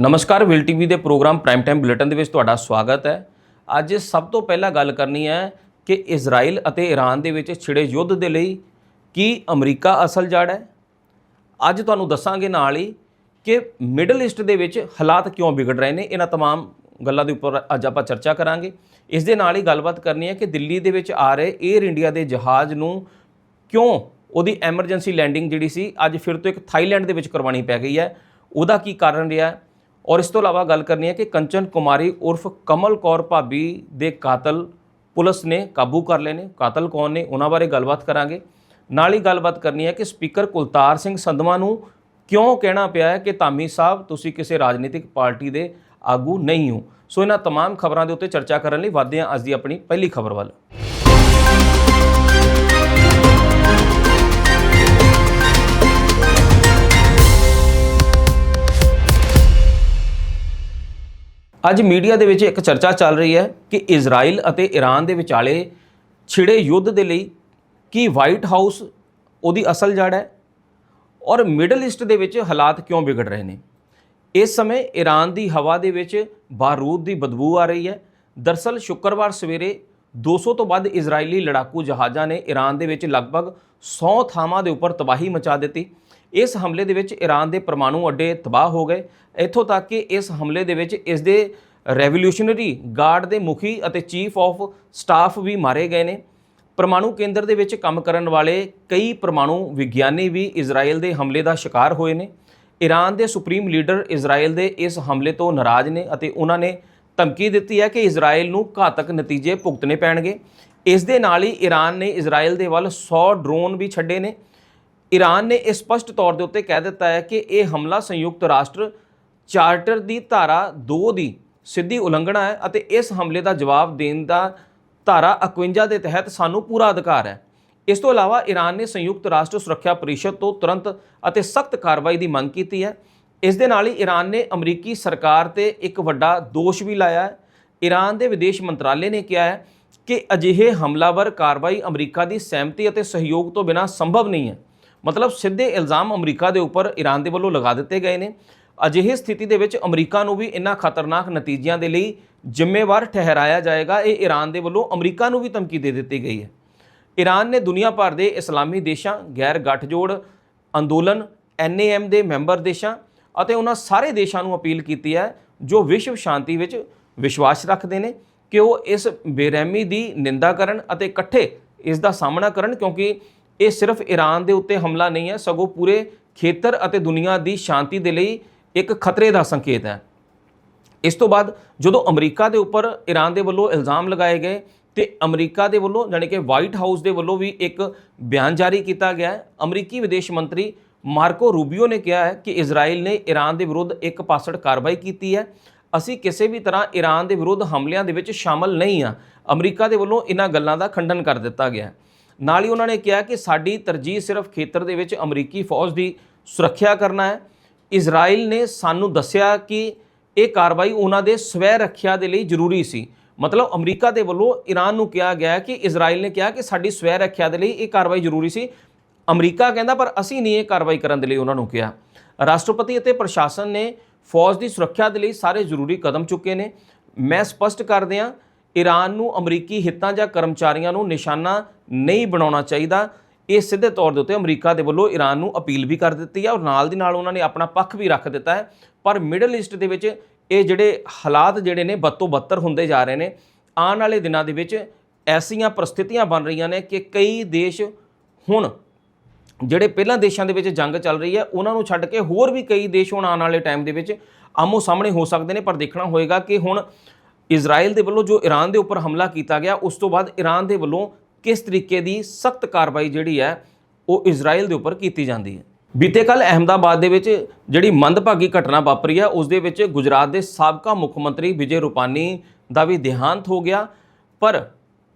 ਨਮਸਕਾਰ, will TV ਦੇ program prime time bulletin ਦੇ ਵਿੱਚ ਤੁਹਾਡਾ ਸਵਾਗਤ ਹੈ। ਅੱਜ ਸਭ ਤੋਂ ਪਹਿਲਾਂ ਗੱਲ ਕਰਨੀ ਹੈ ਕਿ ਇਜ਼ਰਾਈਲ ਅਤੇ ਈਰਾਨ ਦੇ ਵਿੱਚ ਛਿੜੇ ਯੁੱਧ ਦੇ ਲਈ ਕੀ ਅਮਰੀਕਾ ਅਸਲ ਜੜ ਹੈ। ਅੱਜ ਤੁਹਾਨੂੰ ਦੱਸਾਂਗੇ ਨਾਲ ਹੀ ਕਿ ਮਿਡਲ ਈਸਟ ਦੇ ਵਿੱਚ ਹਾਲਾਤ ਕਿਉਂ ਵਿਗੜ ਰਹੇ ਨੇ, ਇਹਨਾਂ तमाम ਗੱਲਾਂ ਦੇ ਉੱਪਰ ਅੱਜ ਆਪਾਂ ਚਰਚਾ ਕਰਾਂਗੇ। ਇਸ ਦੇ ਨਾਲ ਹੀ ਗੱਲਬਾਤ ਕਰਨੀ ਹੈ ਕਿ ਦਿੱਲੀ ਦੇ ਵਿੱਚ ਆ ਰਹੇ 에ਅਰ ਇੰਡੀਆ ਦੇ ਜਹਾਜ਼ ਨੂੰ ਕਿਉਂ ਉਹਦੀ ਐਮਰਜੈਂਸੀ ਲੈਂਡਿੰਗ ਜਿਹੜੀ ਸੀ, ਅੱਜ ਫਿਰ ਤੋਂ ਇੱਕ ਥਾਈਲੈਂਡ ਦੇ ਵਿੱਚ ਕਰਵਾਣੀ ਪੈ ਗਈ ਹੈ। ਉਹਦਾ ਕੀ ਕਾਰਨ ਰਿਹਾ? ਔਰ ਇਸ ਤੋਂ ਇਲਾਵਾ ਗੱਲ ਕਰਨੀ ਹੈ ਕਿ ਕੰਚਨ ਕੁਮਾਰੀ ਉਰਫ ਕਮਲ ਕੌਰ ਭਾਬੀ ਦੇ ਕਾਤਲ ਪੁਲਿਸ ਨੇ ਕਾਬੂ ਕਰ ਲਏ ਨੇ ਕਾਤਲ ਕੌਣ ਨੇ ਉਹਨਾਂ ਬਾਰੇ ਗੱਲਬਾਤ ਕਰਾਂਗੇ ਨਾਲ ਹੀ ਗੱਲਬਾਤ ਕਰਨੀ ਹੈ ਕਿ ਸਪੀਕਰ ਕੁਲਤਾਰ ਸਿੰਘ ਸੰਧਵਾ ਨੂੰ ਕਿਉਂ ਕਹਿਣਾ ਪਿਆ ਹੈ ਕਿ ਧਾਮੀ ਸਾਹਿਬ ਤੁਸੀਂ ਕਿਸੇ ਰਾਜਨੀਤਿਕ ਪਾਰਟੀ ਦੇ ਆਗੂ ਨਹੀਂ ਹੋ ਸੋ ਇਹਨਾਂ तमाम ਖਬਰਾਂ ਦੇ ਉੱਤੇ ਚਰਚਾ ਕਰਨ ਲਈ ਵਧਦੇ ਹਾਂ ਅੱਜ ਦੀ ਆਪਣੀ ਪਹਿਲੀ ਖਬਰ ਵੱਲ ਅੱਜ ਮੀਡੀਆ ਦੇ ਵਿੱਚ ਇੱਕ ਚਰਚਾ ਚੱਲ ਰਹੀ ਹੈ ਕਿ ਇਜ਼ਰਾਈਲ ਅਤੇ ਈਰਾਨ ਦੇ ਵਿਚਾਲੇ ਛਿੜੇ ਯੁੱਧ ਦੇ ਲਈ ਕੀ ਵਾਈਟ ਹਾਊਸ ਉਹਦੀ ਅਸਲ ਜੜ ਹੈ ਔਰ ਮਿਡਲ ਈਸਟ ਦੇ ਵਿੱਚ ਹਾਲਾਤ ਕਿਉਂ ਵਿਗੜ ਰਹੇ ਨੇ? ਇਸ ਸਮੇਂ ਈਰਾਨ ਦੀ ਹਵਾ ਦੇ ਵਿੱਚ ਬਾਰੂਦ ਦੀ ਬਦਬੂ ਆ ਰਹੀ ਹੈ। ਦਰਸਲ ਸ਼ੁੱਕਰਵਾਰ ਸਵੇਰੇ 200 ਤੋਂ ਵੱਧ ਇਜ਼ਰਾਈਲੀ ਲੜਾਕੂ ਜਹਾਜ਼ਾਂ ਨੇ ਈਰਾਨ ਦੇ ਵਿੱਚ ਲਗਭਗ 100 ਥਾਵਾਂ ਦੇ ਉੱਪਰ ਤਬਾਹੀ ਮਚਾ ਦਿੱਤੀ। ਇਸ ਹਮਲੇ ਦੇ ਵਿੱਚ ਈਰਾਨ ਦੇ ਪਰਮਾਣੂ ਅੱਡੇ ਤਬਾਹ ਹੋ ਗਏ। ਇੱਥੋਂ ਤੱਕ ਕਿ ਇਸ ਹਮਲੇ ਦੇ ਵਿੱਚ ਇਸ ਦੇ ਰੈਵੋਲੂਸ਼ਨਰੀ ਗਾਰਡ ਦੇ ਮੁਖੀ ਅਤੇ ਚੀਫ ਆਫ ਸਟਾਫ ਵੀ ਮਾਰੇ ਗਏ ਨੇ। ਪਰਮਾਣੂ ਕੇਂਦਰ ਦੇ ਵਿੱਚ ਕੰਮ ਕਰਨ ਵਾਲੇ ਕਈ ਪਰਮਾਣੂ ਵਿਗਿਆਨੀ ਵੀ ਇਜ਼ਰਾਈਲ ਦੇ ਹਮਲੇ ਦਾ ਸ਼ਿਕਾਰ ਹੋਏ ਨੇ। ਈਰਾਨ ਦੇ ਸੁਪਰੀਮ ਲੀਡਰ ਇਜ਼ਰਾਈਲ ਦੇ ਇਸ ਹਮਲੇ ਤੋਂ ਨਾਰਾਜ਼ ਨੇ ਅਤੇ ਉਹਨਾਂ ਨੇ ਧਮਕੀ ਦਿੱਤੀ ਹੈ ਕਿ ਇਜ਼ਰਾਈਲ ਨੂੰ ਘਾਤਕ ਨਤੀਜੇ ਭੁਗਤਣੇ ਪੈਣਗੇ। ਇਸ ਦੇ ਨਾਲ ਹੀ ਈਰਾਨ ਨੇ ਇਜ਼ਰਾਈਲ ਦੇ ਵੱਲ 100 ਡਰੋਨ ਵੀ ਛੱਡੇ ਨੇ। ਈਰਾਨ ਨੇ ਇਹ ਸਪਸ਼ਟ ਤੌਰ ਦੇ ਉੱਤੇ ਕਹਿ ਦਿੱਤਾ ਹੈ ਕਿ ਇਹ ਹਮਲਾ ਸੰਯੁਕਤ ਰਾਸ਼ਟਰ ਚਾਰਟਰ ਦੀ ਧਾਰਾ 2 ਦੀ ਸਿੱਧੀ ਉਲੰਘਣਾ ਹੈ ਅਤੇ ਇਸ ਹਮਲੇ ਦਾ ਜਵਾਬ ਦੇਣ ਦਾ ਧਾਰਾ 51 ਦੇ ਤਹਿਤ ਸਾਨੂੰ ਪੂਰਾ ਅਧਿਕਾਰ ਹੈ। ਇਸ ਤੋਂ ਇਲਾਵਾ ਈਰਾਨ ਨੇ ਸੰਯੁਕਤ ਰਾਸ਼ਟਰ ਸੁਰੱਖਿਆ ਪਰਿਸ਼ਦ ਤੋਂ ਤੁਰੰਤ ਅਤੇ ਸਖਤ ਕਾਰਵਾਈ ਦੀ ਮੰਗ ਕੀਤੀ ਹੈ। ਇਸ ਦੇ ਨਾਲ ਹੀ ਈਰਾਨ ਨੇ ਅਮਰੀਕੀ ਸਰਕਾਰ ਤੇ ਇੱਕ ਵੱਡਾ ਦੋਸ਼ ਵੀ ਲਾਇਆ ਹੈ। ਈਰਾਨ ਦੇ ਵਿਦੇਸ਼ ਮੰਤਰਾਲੇ ਨੇ ਕਿਹਾ ਹੈ ਕਿ ਅਜਿਹੇ ਹਮਲਾਵਰ ਕਾਰਵਾਈ ਅਮਰੀਕਾ ਦੀ ਸਹਿਮਤੀ ਅਤੇ ਸਹਿਯੋਗ ਤੋਂ ਬਿਨਾਂ ਸੰਭਵ ਨਹੀਂ ਹੈ। ਮਤਲਬ ਸਿੱਧੇ ਇਲਜ਼ਾਮ ਅਮਰੀਕਾ ਦੇ ਉੱਪਰ ਈਰਾਨ ਦੇ ਵੱਲੋਂ ਲਗਾ ਦਿੱਤੇ ਗਏ ਨੇ। ਅਜਿਹੇ ਸਥਿਤੀ ਦੇ ਵਿੱਚ ਅਮਰੀਕਾ ਨੂੰ ਵੀ ਇਨ੍ਹਾਂ ਖਤਰਨਾਕ ਨਤੀਜਿਆਂ ਦੇ ਲਈ ਜ਼ਿੰਮੇਵਾਰ ਠਹਿਰਾਇਆ ਜਾਏਗਾ। ਇਹ ਈਰਾਨ ਦੇ ਵੱਲੋਂ ਅਮਰੀਕਾ ਨੂੰ ਵੀ ਧਮਕੀ ਦੇ ਦਿੱਤੀ ਗਈ ਹੈ। ਈਰਾਨ ਨੇ ਦੁਨੀਆ ਭਰ ਦੇ ਇਸਲਾਮੀ ਦੇਸ਼ਾਂ, ਗੈਰ ਗੱਠਜੋੜ ਅੰਦੋਲਨ ਐਨਏਐਮ ਦੇ ਮੈਂਬਰ ਦੇਸ਼ਾਂ ਅਤੇ ਉਹਨਾਂ ਸਾਰੇ ਦੇਸ਼ਾਂ ਨੂੰ ਅਪੀਲ ਕੀਤੀ ਹੈ, ਜੋ ਵਿਸ਼ਵ ਸ਼ਾਂਤੀ ਵਿੱਚ ਵਿਸ਼ਵਾਸ ਰੱਖਦੇ ਨੇ ਕਿ ਉਹ ਇਸ ਬੇਰਹਿਮੀ ਦੀ ਨਿੰਦਾ ਕਰਨ ਅਤੇ ਇਕੱਠੇ ਇਸ ਦਾ ਸਾਹਮਣਾ ਕਰਨ ਕਿਉਂਕਿ ਇਹ ਸਿਰਫ ਈਰਾਨ ਦੇ ਉੱਤੇ ਹਮਲਾ ਨਹੀਂ ਹੈ, ਸਗੋਂ ਪੂਰੇ ਖੇਤਰ ਅਤੇ ਦੁਨੀਆ ਦੀ ਸ਼ਾਂਤੀ ਦੇ ਲਈ ਇੱਕ ਖਤਰੇ ਦਾ ਸੰਕੇਤ ਹੈ। ਇਸ ਤੋਂ ਬਾਅਦ ਜਦੋਂ ਅਮਰੀਕਾ ਦੇ ਉੱਪਰ ਈਰਾਨ ਦੇ ਵੱਲੋਂ ਇਲਜ਼ਾਮ ਲਗਾਏ ਗਏ ਤੇ ਅਮਰੀਕਾ ਦੇ ਵੱਲੋਂ ਯਾਨੀ ਕਿ ਵਾਈਟ ਹਾਊਸ ਦੇ ਵੱਲੋਂ ਵੀ ਇੱਕ ਬਿਆਨ ਜਾਰੀ ਕੀਤਾ ਗਿਆ ਹੈ, ਅਮਰੀਕੀ ਵਿਦੇਸ਼ ਮੰਤਰੀ ਮਾਰਕੋ ਰੂਬੀਓ ਨੇ ਕਿਹਾ ਹੈ ਕਿ ਇਜ਼ਰਾਈਲ ਨੇ ਈਰਾਨ ਦੇ ਵਿਰੁੱਧ ਇੱਕ ਪਾਸੜ ਕਾਰਵਾਈ ਕੀਤੀ ਹੈ। ਅਸੀਂ ਕਿਸੇ ਵੀ ਤਰ੍ਹਾਂ ਈਰਾਨ ਦੇ ਵਿਰੁੱਧ ਹਮਲਿਆਂ ਦੇ ਵਿੱਚ ਸ਼ਾਮਲ ਨਹੀਂ ਆ ਅਮਰੀਕਾ ਦੇ ਵੱਲੋਂ ਇਹਨਾਂ ਗੱਲਾਂ ਦਾ ਖੰਡਨ ਕਰ ਦਿੱਤਾ ਗਿਆ ਹੈ। ਨਾਲ ਹੀ ਉਹਨਾਂ ਨੇ ਕਿਹਾ ਕਿ ਸਾਡੀ ਤਰਜੀਹ ਸਿਰਫ ਖੇਤਰ ਦੇ ਵਿੱਚ ਅਮਰੀਕੀ ਫੌਜ ਦੀ ਸੁਰੱਖਿਆ ਕਰਨਾ ਹੈ। ਇਜ਼ਰਾਈਲ ਨੇ ਸਾਨੂੰ ਦੱਸਿਆ ਕਿ ਇਹ ਕਾਰਵਾਈ ਉਹਨਾਂ ਦੇ ਸਵੈ ਰੱਖਿਆ ਦੇ ਲਈ ਜ਼ਰੂਰੀ ਸੀ। ਮਤਲਬ ਅਮਰੀਕਾ ਦੇ ਵੱਲੋਂ ਈਰਾਨ ਨੂੰ ਕਿਹਾ ਗਿਆ ਕਿ ਇਜ਼ਰਾਈਲ ਨੇ ਕਿਹਾ ਕਿ ਸਾਡੀ ਸਵੈ ਰੱਖਿਆ ਦੇ ਲਈ ਇਹ ਕਾਰਵਾਈ ਜ਼ਰੂਰੀ ਸੀ। ਅਮਰੀਕਾ ਕਹਿੰਦਾ, ਪਰ ਅਸੀਂ ਨਹੀਂ ਇਹ ਕਾਰਵਾਈ ਕਰਨ ਦੇ ਲਈ ਉਹਨਾਂ ਨੂੰ ਕਿਹਾ। ਰਾਸ਼ਟਰਪਤੀ ਅਤੇ ਪ੍ਰਸ਼ਾਸਨ ਨੇ ਫੌਜ ਦੀ ਸੁਰੱਖਿਆ ਦੇ ਲਈ ਸਾਰੇ ਜ਼ਰੂਰੀ ਕਦਮ ਚੁੱਕੇ ਨੇ। ਮੈਂ ਸਪਸ਼ਟ ਕਰ ਦਿਆਂ ਈਰਾਨ ਨੂੰ ਅਮਰੀਕੀ ਹਿੱਤਾਂ ਜਾਂ ਕਰਮਚਾਰੀਆਂ ਨੂੰ ਨਿਸ਼ਾਨਾ ਨਹੀਂ ਬਣਾਉਣਾ ਚਾਹੀਦਾ। ਇਹ ਸਿੱਧੇ ਤੌਰ ਦੇ ਉੱਤੇ ਅਮਰੀਕਾ ਦੇ ਵੱਲੋਂ ਈਰਾਨ ਨੂੰ ਅਪੀਲ ਵੀ ਕਰ ਦਿੱਤੀ ਹੈ ਔਰ ਨਾਲ ਦੀ ਨਾਲ ਉਹਨਾਂ ਨੇ ਆਪਣਾ ਪੱਖ ਵੀ ਰੱਖ ਦਿੱਤਾ ਹੈ। ਪਰ ਮਿਡਲ ਈਸਟ ਦੇ ਵਿੱਚ ਇਹ ਜਿਹੜੇ ਹਾਲਾਤ ਜਿਹੜੇ ਨੇ ਬੱਤੋਂ ਬੱਤਰ ਹੁੰਦੇ ਜਾ ਰਹੇ ਨੇ। ਆਉਣ ਵਾਲੇ ਦਿਨਾਂ ਦੇ ਵਿੱਚ ਐਸੀਆਂ ਪ੍ਰਸਥਿਤੀਆਂ ਬਣ ਰਹੀਆਂ ਨੇ ਕਿ ਕਈ ਦੇਸ਼ ਹੁਣ ਜਿਹੜੇ ਪਹਿਲਾਂ ਦੇਸ਼ਾਂ ਦੇ ਵਿੱਚ ਜੰਗ ਚੱਲ ਰਹੀ ਹੈ, ਉਹਨਾਂ ਨੂੰ ਛੱਡ ਕੇ ਹੋਰ ਵੀ ਕਈ ਦੇਸ਼ ਹੁਣ ਆਉਣ ਵਾਲੇ ਟਾਈਮ ਦੇ ਵਿੱਚ ਆਮੋ ਸਾਹਮਣੇ ਹੋ ਸਕਦੇ ਨੇ। ਪਰ ਦੇਖਣਾ ਹੋਏਗਾ ਕਿ ਹੁਣ ਇਜ਼ਰਾਈਲ ਦੇ ਵੱਲੋਂ ਜੋ ਈਰਾਨ ਦੇ ਉੱਪਰ ਹਮਲਾ ਕੀਤਾ ਗਿਆ, ਉਸ ਤੋਂ ਬਾਅਦ ਈਰਾਨ ਦੇ ਵੱਲੋਂ ਕਿਸ ਤਰੀਕੇ ਦੀ ਸਖਤ ਕਾਰਵਾਈ ਜਿਹੜੀ ਹੈ, ਉਹ ਇਜ਼ਰਾਈਲ ਦੇ ਉੱਪਰ ਕੀਤੀ ਜਾਂਦੀ ਹੈ? ਬੀਤੇ ਕੱਲ ਅਹਿਮਦਾਬਾਦ ਦੇ ਵਿੱਚ ਜਿਹੜੀ ਮੰਦਭਾਗੀ ਘਟਨਾ ਵਾਪਰੀ ਹੈ, ਉਸ ਦੇ ਵਿੱਚ ਗੁਜਰਾਤ ਦੇ ਸਾਬਕਾ ਮੁੱਖ ਮੰਤਰੀ ਵਿਜੇ ਰੂਪਾਨੀ ਦਾ ਵੀ ਦੇਹਾਂਤ ਹੋ ਗਿਆ। ਪਰ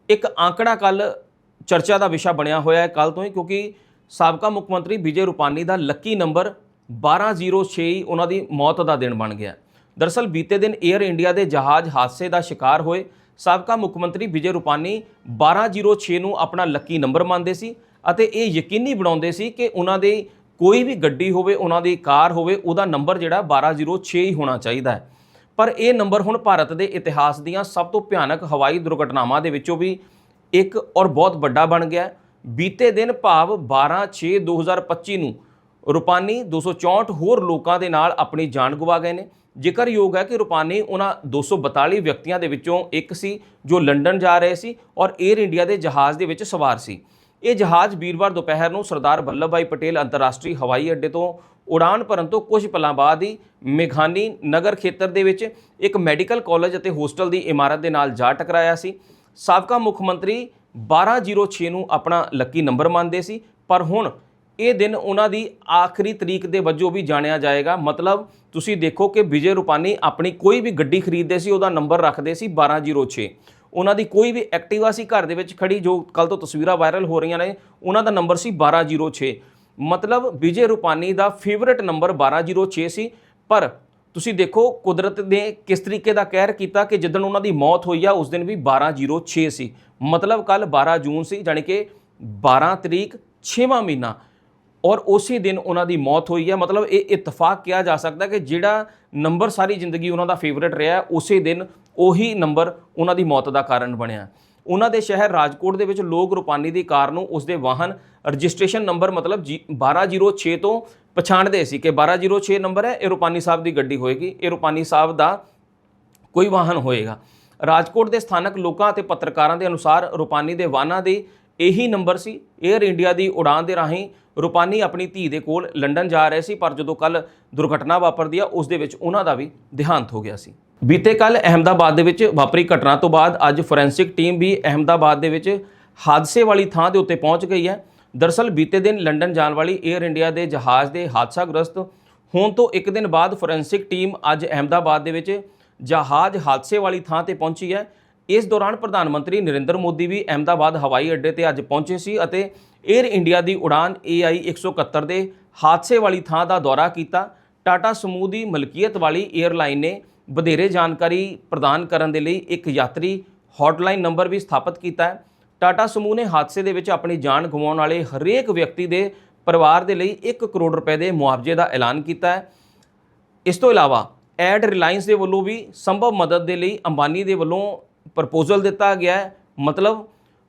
ਇੱਕ ਆંકੜਾ ਕੱਲ ਚਰਚਾ ਦਾ ਵਿਸ਼ਾ ਬਣਿਆ ਹੋਇਆ ਹੈ ਕੱਲ ਤੋਂ ਹੀ, ਕਿਉਂਕਿ ਸਾਬਕਾ ਮੁੱਖ ਮੰਤਰੀ ਵਿਜੇ ਰੂਪਾਨੀ ਦਾ ਲੱਕੀ ਨੰਬਰ 1206 ਹੀ ਉਹਨਾਂ ਦੀ ਮੌਤ ਦਾ ਦਿਨ ਬਣ ਗਿਆ। ਦਰਸਲ ਬੀਤੇ ਦਿਨ 에ਅਰ ਇੰਡੀਆ ਦੇ ਜਹਾਜ਼ ਹਾਦਸੇ ਦਾ ਸ਼ਿਕਾਰ ਹੋਏ ਸਾਬਕਾ ਮੁੱਖ ਮੰਤਰੀ ਵਿਜੇ ਰੂਪਾਨੀ 1206 ਨੂੰ ਆਪਣਾ ਲੱਕੀ ਨੰਬਰ ਮੰਨਦੇ ਸੀ ਅਤੇ ਇਹ ਯਕੀਨੀ ਬਣਾਉਂਦੇ ਸੀ ਕਿ ਉਹਨਾਂ ਦੇ ਕੋਈ ਵੀ ਗੱਡੀ ਹੋਵੇ, ਉਹਨਾਂ ਦੀ ਕਾਰ ਹੋਵੇ, ਉਹਦਾ ਨੰਬਰ ਜਿਹੜਾ 1206 ਹੀ ਹੋਣਾ ਚਾਹੀਦਾ ਹੈ। ਪਰ ਇਹ ਨੰਬਰ ਹੁਣ ਭਾਰਤ ਦੇ ਇਤਿਹਾਸ ਦੀਆਂ ਸਭ ਤੋਂ ਭਿਆਨਕ ਹਵਾਈ ਦੁਰਘਟਨਾਵਾਂ ਦੇ ਵਿੱਚੋਂ ਵੀ ਇੱਕ ਔਰ ਬਹੁਤ ਵੱਡਾ ਬਣ ਗਿਆ ਬੀਤੇ ਦਿਨ ਭਾਵ 12/6/2025 ਨੂੰ ਰੂਪਾਨੀ 264 ਹੋਰ ਲੋਕਾਂ ਦੇ ਨਾਲ ਆਪਣੀ ਜਾਨ ਗਵਾ ਗਏ ਨੇ। ਜ਼ਿਕਰਯੋਗ ਹੈ ਕਿ ਰੂਪਾਨੀ ਉਹਨਾਂ 242 ਵਿਅਕਤੀਆਂ ਦੇ ਵਿੱਚੋਂ ਇੱਕ ਸੀ, ਜੋ ਲੰਡਨ ਜਾ ਰਹੇ ਸੀ ਔਰ 에ਅਰ ਇੰਡੀਆ ਦੇ ਜਹਾਜ਼ ਦੇ ਵਿੱਚ ਸਵਾਰ ਸੀ। ਇਹ ਜਹਾਜ਼ ਵੀਰਵਾਰ ਦੁਪਹਿਰ ਨੂੰ ਸਰਦਾਰ ਵੱਲਭ ਭਾਈ ਪਟੇਲ ਅੰਤਰਰਾਸ਼ਟਰੀ ਹਵਾਈ ਅੱਡੇ ਤੋਂ ਉਡਾਨ ਭਰਨ ਤੋਂ ਕੁਝ ਪਲਾਂ ਬਾਅਦ ਹੀ ਮੇਘਾਨੀ ਨਗਰ ਖੇਤਰ ਦੇ ਵਿੱਚ ਇੱਕ ਮੈਡੀਕਲ ਕਾਲਜ ਅਤੇ ਹੋਸਟਲ ਦੀ ਇਮਾਰਤ ਦੇ ਨਾਲ ਜਾ ਟਕਰਾਇਆ ਸੀ। ਸਾਬਕਾ ਮੁੱਖ ਮੰਤਰੀ 1206 ਨੂੰ ਆਪਣਾ ਲੱਕੀ ਨੰਬਰ ਮੰਨਦੇ ਸੀ, ਪਰ ਹੁਣ ਇਹ ਦਿਨ ਉਹਨਾਂ ਦੀ ਆਖਰੀ ਤਰੀਕ ਦੇ ਵਜੋਂ ਵੀ ਜਾਣਿਆ ਜਾਏਗਾ। ਮਤਲਬ ਤੁਸੀਂ ਦੇਖੋ ਕਿ ਵਿਜੇ ਰੂਪਾਨੀ ਆਪਣੀ ਕੋਈ ਵੀ ਗੱਡੀ ਖਰੀਦਦੇ ਸੀ, ਉਹਦਾ ਨੰਬਰ ਰੱਖਦੇ ਸੀ 1206 ਉਹਨਾਂ ਦੀ ਕੋਈ ਵੀ ਐਕਟਿਵਾ ਸੀ ਘਰ ਦੇ ਵਿੱਚ ਖੜੀ, ਜੋ ਕੱਲ ਤੋਂ ਤਸਵੀਰਾਂ ਵਾਇਰਲ ਹੋ ਰਹੀਆਂ ਨੇ, ਉਹਨਾਂ ਦਾ ਨੰਬਰ ਸੀ 1206 ਮਤਲਬ ਵਿਜੇ ਰੂਪਾਨੀ ਦਾ ਫੇਵਰਿਟ ਨੰਬਰ 1206 ਸੀ। ਪਰ ਤੁਸੀਂ ਦੇਖੋ ਕੁਦਰਤ ਨੇ ਕਿਸ ਤਰੀਕੇ ਦਾ ਕਹਿਰ ਕੀਤਾ ਕਿ ਜਦੋਂ ਉਹਨਾਂ ਦੀ ਮੌਤ ਹੋਈ ਆ, ਉਸ ਦਿਨ ਵੀ 1206 ਸੀ। ਮਤਲਬ ਕੱਲ 12 ਜੂਨ ਸੀ, ਜਾਣੀ ਕਿ 12 ਤਰੀਕ 6ਵਾਂ ਮਹੀਨਾ। ਔਰ ਉਸੇ ਦਿਨ ਉਹਨਾਂ ਦੀ ਮੌਤ ਹੋਈ ਹੈ। ਮਤਲਬ ਇਹ ਇਤਫਾਕ ਕਿਹਾ ਜਾ ਸਕਦਾ ਕਿ ਜਿਹੜਾ ਨੰਬਰ ਸਾਰੀ ਜ਼ਿੰਦਗੀ ਉਹਨਾਂ ਦਾ ਫੇਵਰਿਟ ਰਿਹਾ ਉਸੇ ਦਿਨ ਉਹੀ ਨੰਬਰ ਉਹਨਾਂ ਦੀ ਮੌਤ ਦਾ ਕਾਰਨ ਬਣਿਆ। ਉਹਨਾਂ ਦੇ ਸ਼ਹਿਰ ਰਾਜਕੋਟ ਦੇ ਵਿੱਚ ਲੋਕ ਰੁਪਾਨੀ ਦੀ ਕਾਰ ਨੂੰ ਉਸਦੇ ਵਾਹਨ ਰਜਿਸਟ੍ਰੇਸ਼ਨ ਨੰਬਰ ਮਤਲਬ ਜੀ- 1206 ਤੋਂ ਪਛਾਣਦੇ ਸੀ ਕਿ 1206 ਨੰਬਰ ਹੈ, ਇਹ ਰੂਪਾਨੀ ਸਾਹਿਬ ਦੀ ਗੱਡੀ ਹੋਏਗੀ। ਇਹ ਰੁਪਾਨੀ ਸਾਹਿਬ ਦਾ ਕੋਈ ਵਾਹਨ ਹੋਏਗਾ। ਰਾਜਕੋਟ ਦੇ ਸਥਾਨਕ ਲੋਕਾਂ ਅਤੇ ਪੱਤਰਕਾਰਾਂ ਦੇ ਅਨੁਸਾਰ ਰੁਪਾਨੀ ਦੇ ਵਾਹਨਾਂ ਦੇ ਇਹੀ ਨੰਬਰ ਸੀ। 에ਅਰ ਇੰਡੀਆ ਦੀ ਉਡਾਨ ਦੇ ਰਾਹੀਂ ਰੂਪਾਨੀ ਆਪਣੀ ਧੀ ਦੇ ਕੋਲ ਲੰਡਨ ਜਾ ਰਹੇ ਸੀ, ਪਰ ਜਦੋਂ ਕੱਲ ਦੁਰਘਟਨਾ ਵਾਪਰਦੀ ਆ, ਉਸ ਦੇ ਵਿੱਚ ਉਹਨਾਂ ਦਾ ਵੀ ਦੇਹਾਂਤ ਹੋ ਗਿਆ ਸੀ। ਬੀਤੇ ਕੱਲ ਅਹਿਮਦਾਬਾਦ ਦੇ ਵਿੱਚ ਵਾਪਰੀ ਘਟਨਾ ਤੋਂ ਬਾਅਦ ਅੱਜ ਫੋਰੈਂਸਿਕ ਟੀਮ ਵੀ ਅਹਿਮਦਾਬਾਦ ਦੇ ਵਿੱਚ ਹਾਦਸੇ ਵਾਲੀ ਥਾਂ ਦੇ ਉੱਤੇ ਪਹੁੰਚ ਗਈ ਹੈ। ਦਰਸਲ ਬੀਤੇ ਦਿਨ ਲੰਡਨ ਜਾਣ ਵਾਲੀ 에ਅਰ ਇੰਡੀਆ ਦੇ ਜਹਾਜ਼ ਦੇ ਹਾਦਸਾਗ੍ਰਸਤ ਹੋਣ ਤੋਂ ਇੱਕ ਦਿਨ ਬਾਅਦ ਫੋਰੈਂਸਿਕ ਟੀਮ ਅੱਜ ਅਹਿਮਦਾਬਾਦ ਦੇ ਵਿੱਚ ਜਹਾਜ਼ ਹਾਦਸੇ ਵਾਲੀ ਥਾਂ ਤੇ ਪਹੁੰਚੀ ਹੈ। ਇਸ ਦੌਰਾਨ ਪ੍ਰਧਾਨ ਮੰਤਰੀ ਨਰਿੰਦਰ ਮੋਦੀ ਵੀ ਅਹਿਮਦਾਬਾਦ ਹਵਾਈ ਅੱਡੇ ਤੇ ਅੱਜ ਪਹੁੰਚੇ ਸੀ ਅਤੇ 에ਅਰ ਇੰਡੀਆ ਦੀ ਉਡਾਨ AI 171 ਦੇ ਹਾਦਸੇ ਵਾਲੀ ਥਾਂ ਦਾ ਦੌਰਾ ਕੀਤਾ। ਟਾਟਾ ਸਮੂਹ ਦੀ ਮਲਕੀਅਤ ਵਾਲੀ 에ਅਰਲਾਈਨ ਨੇ ਵਧੇਰੇ ਜਾਣਕਾਰੀ ਪ੍ਰਦਾਨ ਕਰਨ ਦੇ ਲਈ ਇੱਕ ਯਾਤਰੀ ਹੌਟਲਾਈਨ ਨੰਬਰ ਵੀ ਸਥਾਪਿਤ ਕੀਤਾ ਹੈ। ਟਾਟਾ ਸਮੂਹ ਨੇ ਹਾਦਸੇ ਦੇ ਵਿੱਚ ਆਪਣੀ ਜਾਨ ਗਵਾਉਣ ਵਾਲੇ ਹਰੇਕ ਵਿਅਕਤੀ ਦੇ ਪਰਿਵਾਰ ਦੇ ਲਈ 1 ਕਰੋੜ ਰੁਪਏ ਦੇ ਮੁਆਵਜ਼ੇ ਦਾ ਐਲਾਨ ਕੀਤਾ ਹੈ। ਇਸ ਤੋਂ ਇਲਾਵਾ ਐਡ ਰਿਲਾਇੰਸ ਦੇ ਵੱਲੋਂ ਵੀ ਸੰਭਵ ਮਦਦ ਦੇ ਲਈ ਅੰਬਾਨੀ ਦੇ ਵੱਲੋਂ ਪ੍ਰਪੋਜ਼ਲ ਦਿੱਤਾ ਗਿਆ ਹੈ। ਮਤਲਬ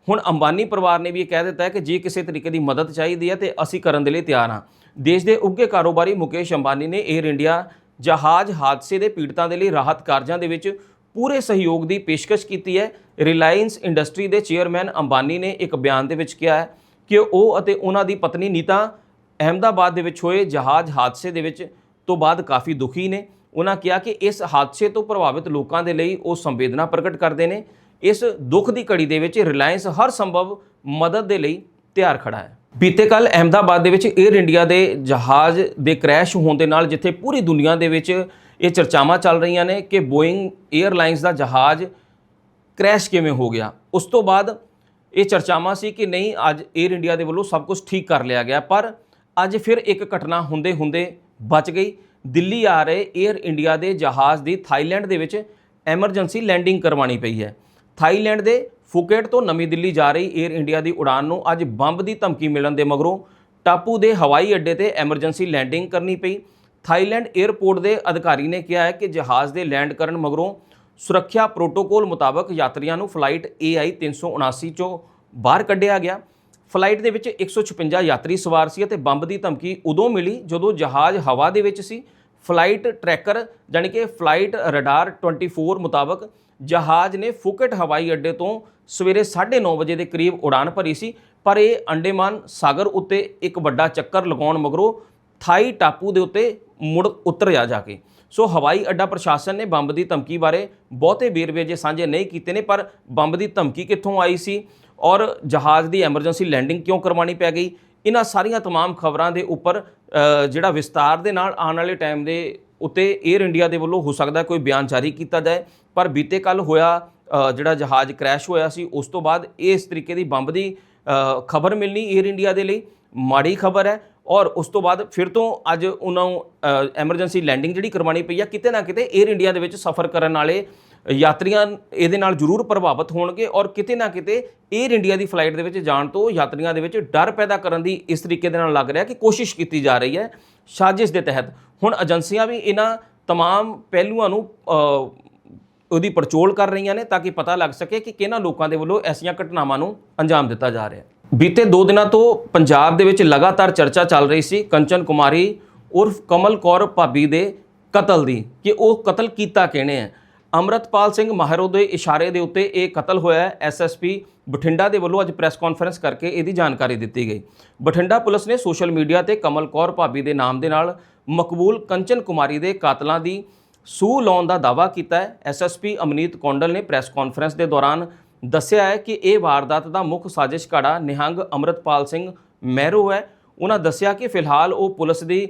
ਹੁਣ ਅੰਬਾਨੀ ਪਰਿਵਾਰ ਨੇ ਵੀ ਇਹ ਕਹਿ ਦਿੱਤਾ ਹੈ ਕਿ ਜੇ ਕਿਸੇ ਤਰੀਕੇ ਦੀ ਮਦਦ ਚਾਹੀਦੀ ਹੈ ਤੇ ਅਸੀਂ ਕਰਨ ਦੇ ਲਈ ਤਿਆਰ ਹਾਂ। ਦੇਸ਼ ਦੇ ਉੱਘੇ ਕਾਰੋਬਾਰੀ ਮੁਕੇਸ਼ ਅੰਬਾਨੀ ਨੇ 에ਅਰ ਇੰਡੀਆ ਜਹਾਜ਼ ਹਾਦਸੇ ਦੇ ਪੀੜਤਾਂ ਦੇ ਲਈ ਰਾਹਤ ਕਾਰਜਾਂ ਦੇ ਵਿੱਚ ਪੂਰੇ ਸਹਿਯੋਗ ਦੀ ਪੇਸ਼ਕਸ਼ ਕੀਤੀ ਹੈ। ਰਿਲਾਇੰਸ ਇੰਡਸਟਰੀ ਦੇ ਚੇਅਰਮੈਨ ਅੰਬਾਨੀ ਨੇ ਇੱਕ ਬਿਆਨ ਦੇ ਵਿੱਚ ਕਿਹਾ ਹੈ ਕਿ ਉਹ ਅਤੇ ਉਹਨਾਂ ਦੀ ਪਤਨੀ ਨੀਤਾ ਅਹਿਮਦਾਬਾਦ ਦੇ ਵਿੱਚ ਹੋਏ ਜਹਾਜ਼ ਹਾਦਸੇ ਦੇ ਵਿੱਚ ਤੋਂ ਬਾਅਦ ਕਾਫੀ ਦੁਖੀ ਨੇ। ਉਹਨਾਂ ਕਿਹਾ ਕਿ ਇਸ ਹਾਦਸੇ ਤੋਂ ਪ੍ਰਭਾਵਿਤ ਲੋਕਾਂ ਦੇ ਲਈ ਉਹ ਸੰਵੇਦਨਾ ਪ੍ਰਗਟ ਕਰਦੇ ਨੇ। ਇਸ ਦੁੱਖ ਦੀ ਘੜੀ ਦੇ ਵਿੱਚ ਰਿਲਾਇੰਸ ਹਰ ਸੰਭਵ ਮਦਦ ਦੇ ਲਈ ਤਿਆਰ ਖੜਾ ਹੈ। ਬੀਤੇ ਕੱਲ ਅਹਮਦਾਬਾਦ ਦੇ ਵਿੱਚ 에ਅਰ ਇੰਡੀਆ ਦੇ ਜਹਾਜ਼ ਦੇ ਕ੍ਰੈਸ਼ ਹੋਣ ਦੇ ਨਾਲ ਜਿੱਥੇ ਪੂਰੀ ਦੁਨੀਆ ਦੇ ਵਿੱਚ ਇਹ ਚਰਚਾਵਾਂ ਚੱਲ ਰਹੀਆਂ ਨੇ ਕਿ ਬੋਇੰਗ 에ਅਰਲਾਈਨਸ ਦਾ ਜਹਾਜ਼ ਕ੍ਰੈਸ਼ ਕਿਵੇਂ ਹੋ ਗਿਆ। ਉਸ ਤੋਂ ਬਾਅਦ ਇਹ ਚਰਚਾਵਾਂ ਸੀ ਕਿ ਨਹੀਂ, ਅੱਜ 에ਅਰ ਇੰਡੀਆ ਦੇ ਵੱਲੋਂ ਸਭ ਕੁਝ ਠੀਕ ਕਰ ਲਿਆ ਗਿਆ, ਪਰ ਅੱਜ ਫਿਰ ਇੱਕ ਘਟਨਾ ਹੁੰਦੇ ਹੁੰਦੇ ਬਚ ਗਈ। ਦਿੱਲੀ ਆ ਰਹੇ 에ਅਰ ਇੰਡੀਆ ਦੇ ਜਹਾਜ਼ ਦੀ ਥਾਈਲੈਂਡ ਦੇ ਵਿੱਚ ਐਮਰਜੈਂਸੀ ਲੈਂਡਿੰਗ ਕਰਵਾਣੀ ਪਈ ਹੈ। ਥਾਈਲੈਂਡ ਦੇ ਫੁਕੇਟ ਤੋਂ ਨਵੀਂ ਦਿੱਲੀ ਜਾ ਰਹੀ 에ਅਰ ਇੰਡੀਆ ਦੀ ਉਡਾਨ ਨੂੰ ਅੱਜ ਬੰਬ ਦੀ ਧਮਕੀ ਮਿਲਣ ਦੇ ਮਗਰੋਂ ਟਾਪੂ ਦੇ ਹਵਾਈ ਅੱਡੇ ਤੇ ਐਮਰਜੈਂਸੀ ਲੈਂਡਿੰਗ ਕਰਨੀ ਪਈ। ਥਾਈਲੈਂਡ 에ਅਰਪੋਰਟ ਦੇ ਅਧਿਕਾਰੀ ਨੇ ਕਿਹਾ ਹੈ ਕਿ ਜਹਾਜ਼ ਦੇ ਲੈਂਡ ਕਰਨ ਮਗਰੋਂ ਸੁਰੱਖਿਆ ਪ੍ਰੋਟੋਕੋਲ ਮੁਤਾਬਕ ਯਾਤਰੀਆਂ ਨੂੰ ਫਲਾਈਟ AI 379 ਚੋਂ ਬਾਹਰ ਕੱਢਿਆ ਗਿਆ। ਫਲਾਈਟ ਦੇ ਵਿੱਚ 156 ਯਾਤਰੀ ਸਵਾਰ ਸੀ ਅਤੇ ਬੰਬ ਦੀ ਧਮਕੀ ਉਦੋਂ ਮਿਲੀ ਜਦੋਂ ਜਹਾਜ਼ ਹਵਾ ਦੇ ਵਿੱਚ ਸੀ। ਫਲਾਈਟ ਟਰੈਕਰ, ਜਾਣੀ ਕਿ ਫਲਾਈਟ ਰਡਾਰ 24 ਮੁਤਾਬਕ ਜਹਾਜ਼ ਨੇ ਫੁਕਟ ਹਵਾਈ ਅੱਡੇ ਤੋਂ ਸਵੇਰੇ 9:30 ਵਜੇ ਦੇ ਕਰੀਬ ਉਡਾਨ ਭਰੀ ਸੀ ਪਰ ਇਹ ਅੰਡੇਮਾਨ ਸਾਗਰ ਉੱਤੇ ਇੱਕ ਵੱਡਾ ਚੱਕਰ ਲਗਾਉਣ ਮਗਰੋਂ ਥਾਈ ਟਾਪੂ ਦੇ ਉੱਤੇ ਮੁੜ ਉਤਰਿਆ ਜਾ ਕੇ ਸੋ ਹਵਾਈ ਅੱਡਾ ਪ੍ਰਸ਼ਾਸਨ ਨੇ ਬੰਬ ਦੀ ਧਮਕੀ ਬਾਰੇ ਬਹੁਤੇ ਵੇਰਵੇ ਜੇ ਸਾਂਝੇ ਨਹੀਂ ਕੀਤੇ ਨੇ ਪਰ ਬੰਬ ਦੀ ਧਮਕੀ ਕਿੱਥੋਂ ਆਈ ਸੀ ਔਰ ਜਹਾਜ਼ ਦੀ ਐਮਰਜੈਂਸੀ ਲੈਂਡਿੰਗ ਕਿਉਂ ਕਰਵਾਉਣੀ ਪੈ ਗਈ ਇਹਨਾਂ ਸਾਰੀਆਂ तमाम ਖਬਰਾਂ ਦੇ ਉੱਪਰ ਅ, ਜਿਹੜਾ ਵਿਸਤਾਰ ਦੇ ਨਾਲ ਆਉਣ ਵਾਲੇ ਟਾਈਮ ਦੇ ਉੱਤੇ 에ਅਰ ਇੰਡੀਆ ਦੇ ਵੱਲੋਂ ਹੋ ਸਕਦਾ ਕੋਈ ਬਿਆਨ ਜਾਰੀ ਕੀਤਾ ਜਾਏ, ਪਰ ਬੀਤੇ ਕੱਲ ਹੋਇਆ ਜਿਹੜਾ ਜਹਾਜ਼ ਕ੍ਰੈਸ਼ ਹੋਇਆ ਸੀ, ਉਸ ਤੋਂ ਬਾਅਦ ਇਸ ਤਰੀਕੇ ਦੀ ਬੰਬ ਦੀ ਖਬਰ ਮਿਲਣੀ 에ਅਰ ਇੰਡੀਆ ਦੇ ਲਈ, ਮਾੜੀ ਖਬਰ ਹੈ ਔਰ ਉਸ ਤੋਂ ਬਾਅਦ ਫਿਰ ਤੋਂ ਅੱਜ ਉਹਨਾਂ ਨੂੰ ਐਮਰਜੈਂਸੀ ਲੈਂਡਿੰਗ ਜਿਹੜੀ ਕਰਵਾਣੀ ਪਈ ਆ, ਕਿਤੇ ਨਾ ਕਿਤੇ 에ਅਰ ਇੰਡੀਆ ਦੇ ਵਿੱਚ ਸਫ਼ਰ ਕਰਨ ਵਾਲੇ ਯਾਤਰੀਆਂ ਇਹਦੇ ਨਾਲ ਜ਼ਰੂਰ ਪ੍ਰਭਾਵਿਤ ਹੋਣਗੇ ਔਰ ਕਿਤੇ ਨਾ ਕਿਤੇ ਏਅਰ ਇੰਡੀਆ ਦੀ ਫਲਾਈਟ ਦੇ ਵਿੱਚ ਜਾਣ ਤੋਂ ਯਾਤਰੀਆਂ ਦੇ ਵਿੱਚ ਡਰ ਪੈਦਾ ਕਰਨ ਦੀ ਇਸ ਤਰੀਕੇ ਦੇ ਨਾਲ ਲੱਗ ਰਿਹਾ ਕਿ ਕੋਸ਼ਿਸ਼ ਕੀਤੀ ਜਾ ਰਹੀ ਹੈ ਸਾਜ਼ਿਸ਼ ਦੇ ਤਹਿਤ। ਹੁਣ ਏਜੰਸੀਆਂ ਵੀ ਇਹਨਾਂ ਤਮਾਮ ਪਹਿਲੂਆਂ ਨੂੰ ਉਹਦੀ ਪਰਚੋਲ ਕਰ ਰਹੀਆਂ ਨੇ ਤਾਂ ਕਿ ਪਤਾ ਲੱਗ ਸਕੇ ਕਿ ਕਿਹਨਾਂ ਲੋਕਾਂ ਦੇ ਵੱਲੋਂ ਐਸੀਆਂ ਘਟਨਾਵਾਂ ਨੂੰ ਅੰਜਾਮ ਦਿੱਤਾ ਜਾ ਰਿਹਾ ਬੀਤੇ ਦੋ ਦਿਨਾਂ ਤੋਂ ਪੰਜਾਬ ਦੇ ਵਿੱਚ ਲਗਾਤਾਰ ਚਰਚਾ ਚੱਲ ਰਹੀ ਸੀ ਕੰਚਨ ਕੁਮਾਰੀ ਉਰਫ ਕਮਲ ਕੌਰ ਭਾਬੀ ਦੇ ਕਤਲ ਦੀ ਕਿ ਉਹ ਕਤਲ ਕੀਤਾ ਕਿਹਨੇ ਹੈ। ਅਮਰਤਪਾਲ ਸਿੰਘ ਮਾਹਰੋ ਦੇ ਇਸ਼ਾਰੇ ਦੇ ਉੱਤੇ ਇਹ ਕਤਲ ਹੋਇਆ ਹੈ। ਐਸਐਸਪੀ ਬਠਿੰਡਾ ਦੇ ਵੱਲੋਂ ਅੱਜ ਪ੍ਰੈਸ ਕਾਨਫਰੰਸ ਕਰਕੇ ਇਹਦੀ ਜਾਣਕਾਰੀ ਦਿੱਤੀ ਗਈ। ਬਠਿੰਡਾ ਪੁਲਿਸ ਨੇ ਸੋਸ਼ਲ ਮੀਡੀਆ ਤੇ ਕਮਲ ਕੌਰ ਭਾਬੀ ਦੇ ਨਾਮ ਦੇ ਨਾਲ ਮਕਬੂਲ ਕੰਚਨ ਕੁਮਾਰੀ ਦੇ ਕਾਤਲਾਂ ਦੀ ਸੂਹ ਲਾਉਣ ਦਾ ਦਾਅਵਾ ਕੀਤਾ ਹੈ। ਐਸਐਸਪੀ ਅਮਨੀਤ ਕੌਂਡਲ ਨੇ ਪ੍ਰੈਸ ਕਾਨਫਰੰਸ ਦੇ ਦੌਰਾਨ ਦੱਸਿਆ ਹੈ ਕਿ ਇਹ ਵਾਰਦਾਤ ਦਾ ਮੁੱਖ ਸਾਜ਼ਿਸ਼ ਘੜਾ ਨਿਹੰਗ ਅਮਰਤਪਾਲ ਸਿੰਘ ਮਹਿਰੋ ਹੈ। ਉਹਨਾਂ ਦੱਸਿਆ ਕਿ ਫਿਲਹਾਲ ਉਹ ਪੁਲਿਸ ਦੀ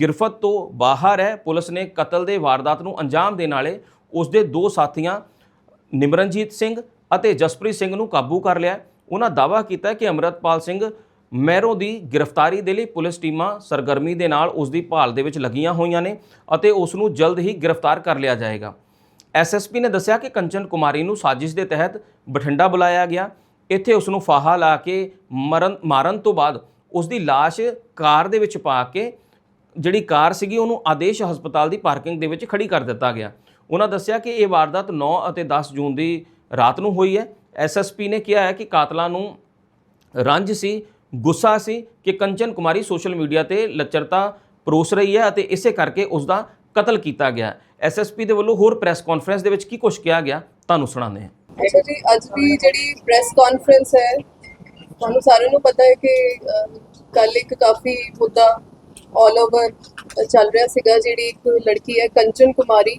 ਗਿਰਫਤ ਤੋਂ ਬਾਹਰ ਹੈ। ਪੁਲਿਸ ਨੇ ਕਤਲ ਦੇ ਵਾਰਦਾਤ ਨੂੰ ਅੰਜਾਮ ਦੇਣ ਵਾਲੇ ਉਸ ਦੇ ਦੋ ਸਾਥੀਆਂ, ਨਿਮਰਨਜੀਤ ਸਿੰਘ ਅਤੇ ਜਸਪ੍ਰੀਤ ਸਿੰਘ ਨੂੰ ਕਾਬੂ ਕਰ ਲਿਆ। ਉਹਨਾਂ ਦਾਅਵਾ ਕੀਤਾ ਕਿ ਅਮਰਤਪਾਲ ਸਿੰਘ ਮੈਰੋ ਦੀ ਗ੍ਰਿਫਤਾਰੀ ਦੇ ਲਈ ਪੁਲਿਸ ਟੀਮਾਂ ਸਰਗਰਮੀ ਦੇ ਨਾਲ ਉਸ ਦੀ ਭਾਲ ਦੇ ਵਿੱਚ ਲੱਗੀਆਂ ਹੋਈਆਂ ਨੇ ਅਤੇ ਉਸ ਨੂੰ ਜਲਦ ਹੀ ਗ੍ਰਿਫਤਾਰ ਕਰ ਲਿਆ ਜਾਏਗਾ। ਐਸਐਸਪੀ ਨੇ ਦੱਸਿਆ ਕਿ ਕੰਚਨ ਕੁਮਾਰੀ ਨੂੰ ਸਾਜ਼ਿਸ਼ ਦੇ ਤਹਿਤ ਬਠਿੰਡਾ ਬੁਲਾਇਆ ਗਿਆ। ਇੱਥੇ ਉਸ ਨੂੰ ਫਾਹਾ ਲਾ ਕੇ ਮਰਨ, ਮਾਰਨ ਤੋਂ ਬਾਅਦ ਉਸ ਦੀ ਲਾਸ਼ ਕਾਰ ਦੇ ਵਿੱਚ ਪਾ ਕੇ ਜਿਹੜੀ ਕਾਰ ਸੀਗੀ ਉਹਨੂੰ ਆਦੇਸ਼ ਹਸਪਤਾਲ ਦੀ ਪਾਰਕਿੰਗ ਦੇ ਵਿੱਚ ਖੜੀ ਕਰ ਦਿੱਤਾ ਗਿਆ। ਉਹਨਾਂ ਦੱਸਿਆ ਕਿ ਇਹ ਵਾਰਦਾਤ 9 ਅਤੇ 10 ਜੂਨ ਦੀ ਰਾਤ ਨੂੰ ਹੋਈ ਹੈ। ਐਸਐਸਪੀ ਨੇ ਕਿਹਾ ਹੈ ਕਿ ਕਾਤਲਾਂ ਨੂੰ ਰੰਜ ਸੀ, ਗੁੱਸਾ ਸੀ ਕਿ ਕੰਚਨ ਕੁਮਾਰੀ ਸੋਸ਼ਲ ਮੀਡੀਆ ਤੇ ਲੱਚਰਤਾ ਪਰੋਸ ਰਹੀ ਹੈ ਅਤੇ ਇਸੇ ਕਰਕੇ ਉਸ ਦਾ ਕਤਲ ਕੀਤਾ ਗਿਆ ਐਸਐਸਪੀ ਦੇ ਵੱਲੋਂ ਹੋਰ ਪ੍ਰੈਸ ਕਾਨਫਰੰਸ ਦੇ ਵਿੱਚ ਕੀ ਕੁਝ ਕਿਹਾ ਗਿਆ, ਤੁਹਾਨੂੰ ਸੁਣਾਉਂਦੇ ਹਾਂ। ਅੱਛਾ ਜੀ, ਅੱਜ ਦੀ ਜਿਹੜੀ ਪ੍ਰੈਸ ਕਾਨਫਰੰਸ ਹੈ, ਤੁਹਾਨੂੰ ਸਾਰਿਆਂ ਨੂੰ ਪਤਾ ਹੈ ਕਿ ਕੱਲ ਇੱਕ ਕਾਫੀ ਮੁੱਦਾ ਆਲ ਓਵਰ ਚੱਲ ਰਿਹਾ ਸੀਗਾ, ਜਿਹੜੀ ਇੱਕ ਲੜਕੀ ਹੈ ਕੰਚਨ ਕੁਮਾਰੀ।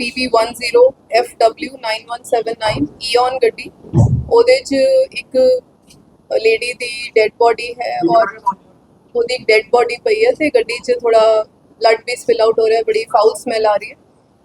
PB10 FW9179 ਈਓਨ ਗੱਡੀ। ਉਹਦੇ 'ਚ ਇੱਕ ਲੇਡੀ ਦੀ ਡੈੱਡ ਬੋਡੀ ਹੈ ਔਰ ਉਹਦੀ ਡੈੱਡ ਬੋਡੀ ਪਈ ਹੈ ਤੇ ਗੱਡੀ 'ਚ ਥੋੜਾ ਬਲੱਡ ਵੀ ਸਪਿਲ ਆਊਟ ਹੋ ਰਿਹਾ ਬੜੀ ਫਾਊਲ ਸਮੈਲ ਆ ਰਹੀ ਹੈ।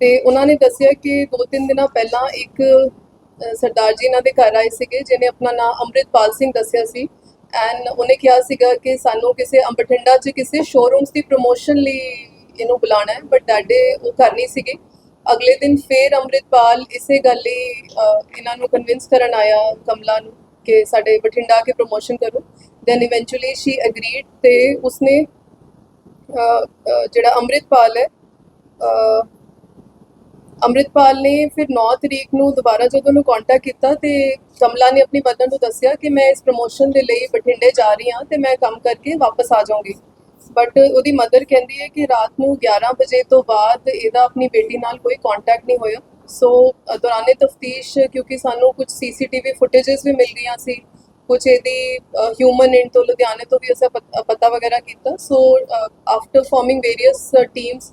ਤੇ ਉਹਨਾਂ ਨੇ ਦੱਸਿਆ ਕਿ ਦੋ ਤਿੰਨ ਦਿਨਾਂ ਪਹਿਲਾਂ ਇੱਕ ਸਰਦਾਰ ਜੀ ਇਹਨਾਂ ਦੇ ਘਰ ਆਏ ਸੀਗੇ, ਜਿਹਨੇ ਆਪਣਾ ਨਾਮ ਅੰਮ੍ਰਿਤਪਾਲ ਸਿੰਘ ਦੱਸਿਆ ਸੀ। ਐਂਡ ਉਹਨੇ ਕਿਹਾ ਸੀਗਾ ਕਿ ਸਾਨੂੰ ਕਿਸੇ ਅੰਬਠਿੰਡਾ 'ਚ ਕਿਸੇ ਸ਼ੋਰੂਮਸ ਦੀ ਪ੍ਰੋਮੋਸ਼ਨ ਲਈ ਇਹਨੂੰ ਬੁਲਾਣਾ ਹੈ ਬਟ ਦੈਟ ਡੇ ਉਹ ਕਰ ਨਹੀਂ ਸੀਗੇ। ਅਗਲੇ ਦਿਨ ਫੇਰ ਅੰਮ੍ਰਿਤਪਾਲ ਇਸੇ ਗੱਲ ਲਈ ਇਹਨਾਂ ਨੂੰ ਕਨਵਿੰਸ ਕਰਨ ਆਇਆ ਕਮਲਾ ਨੂੰ ਕਿ ਸਾਡੇ ਬਠਿੰਡਾ ਆ ਕੇ ਪ੍ਰੋਮੋਸ਼ਨ ਕਰੋ। ਦੈਨ ਇਵੈਂਚੁਅਲੀ ਸ਼ੀ ਐਗਰੀਡ ਤੇ ਉਸਨੇ ਜਿਹੜਾ ਅੰਮ੍ਰਿਤਪਾਲ ਹੈ ਅੰਮ੍ਰਿਤਪਾਲ ਨੇ ਫਿਰ 9 ਤਰੀਕ ਨੂੰ ਦੁਬਾਰਾ ਜਦੋਂ ਉਹਨੂੰ ਕੰਟੈਕਟ ਕੀਤਾ ਤੇ ਕਮਲਾ ਨੇ ਆਪਣੀ ਮਦਰ ਨੂੰ ਦੱਸਿਆ ਕਿ ਮੈਂ ਇਸ ਪ੍ਰੋਮੋਸ਼ਨ ਦੇ ਲਈ ਬਠਿੰਡੇ ਜਾ ਰਹੀ ਹਾਂ ਤੇ ਮੈਂ ਕੰਮ ਕਰਕੇ ਵਾਪਸ ਆ ਜਾਊਂਗੀ। ਬਟ ਉਹਦੀ ਮਦਰ ਕਹਿੰਦੀ ਹੈ ਕਿ ਰਾਤ ਨੂੰ 11 ਵਜੇ ਤੋਂ ਬਾਅਦ ਇਹਦਾ ਆਪਣੀ ਬੇਟੀ ਨਾਲ ਕੋਈ ਕੰਟੈਕਟ ਨਹੀਂ ਹੋਇਆ। ਸੋ ਦੌਰਾਨੇ ਤਫਤੀਸ਼, ਕਿਉਂਕਿ ਸਾਨੂੰ ਕੁਝ ਸੀਸੀਟੀਵੀ ਫੁਟੇजेस ਵੀ ਮਿਲ ਗਈਆਂ ਸੀ, ਕੁਝ ਇਹਦੀ ਹਿਊਮਨ ਇੰਡ ਤੋਂ ਲੁਧਿਆਣੇ ਤੋਂ ਵੀ ਅਸੀਂ ਪਤਾ ਵਗੈਰਾ ਕੀਤਾ। So after forming various teams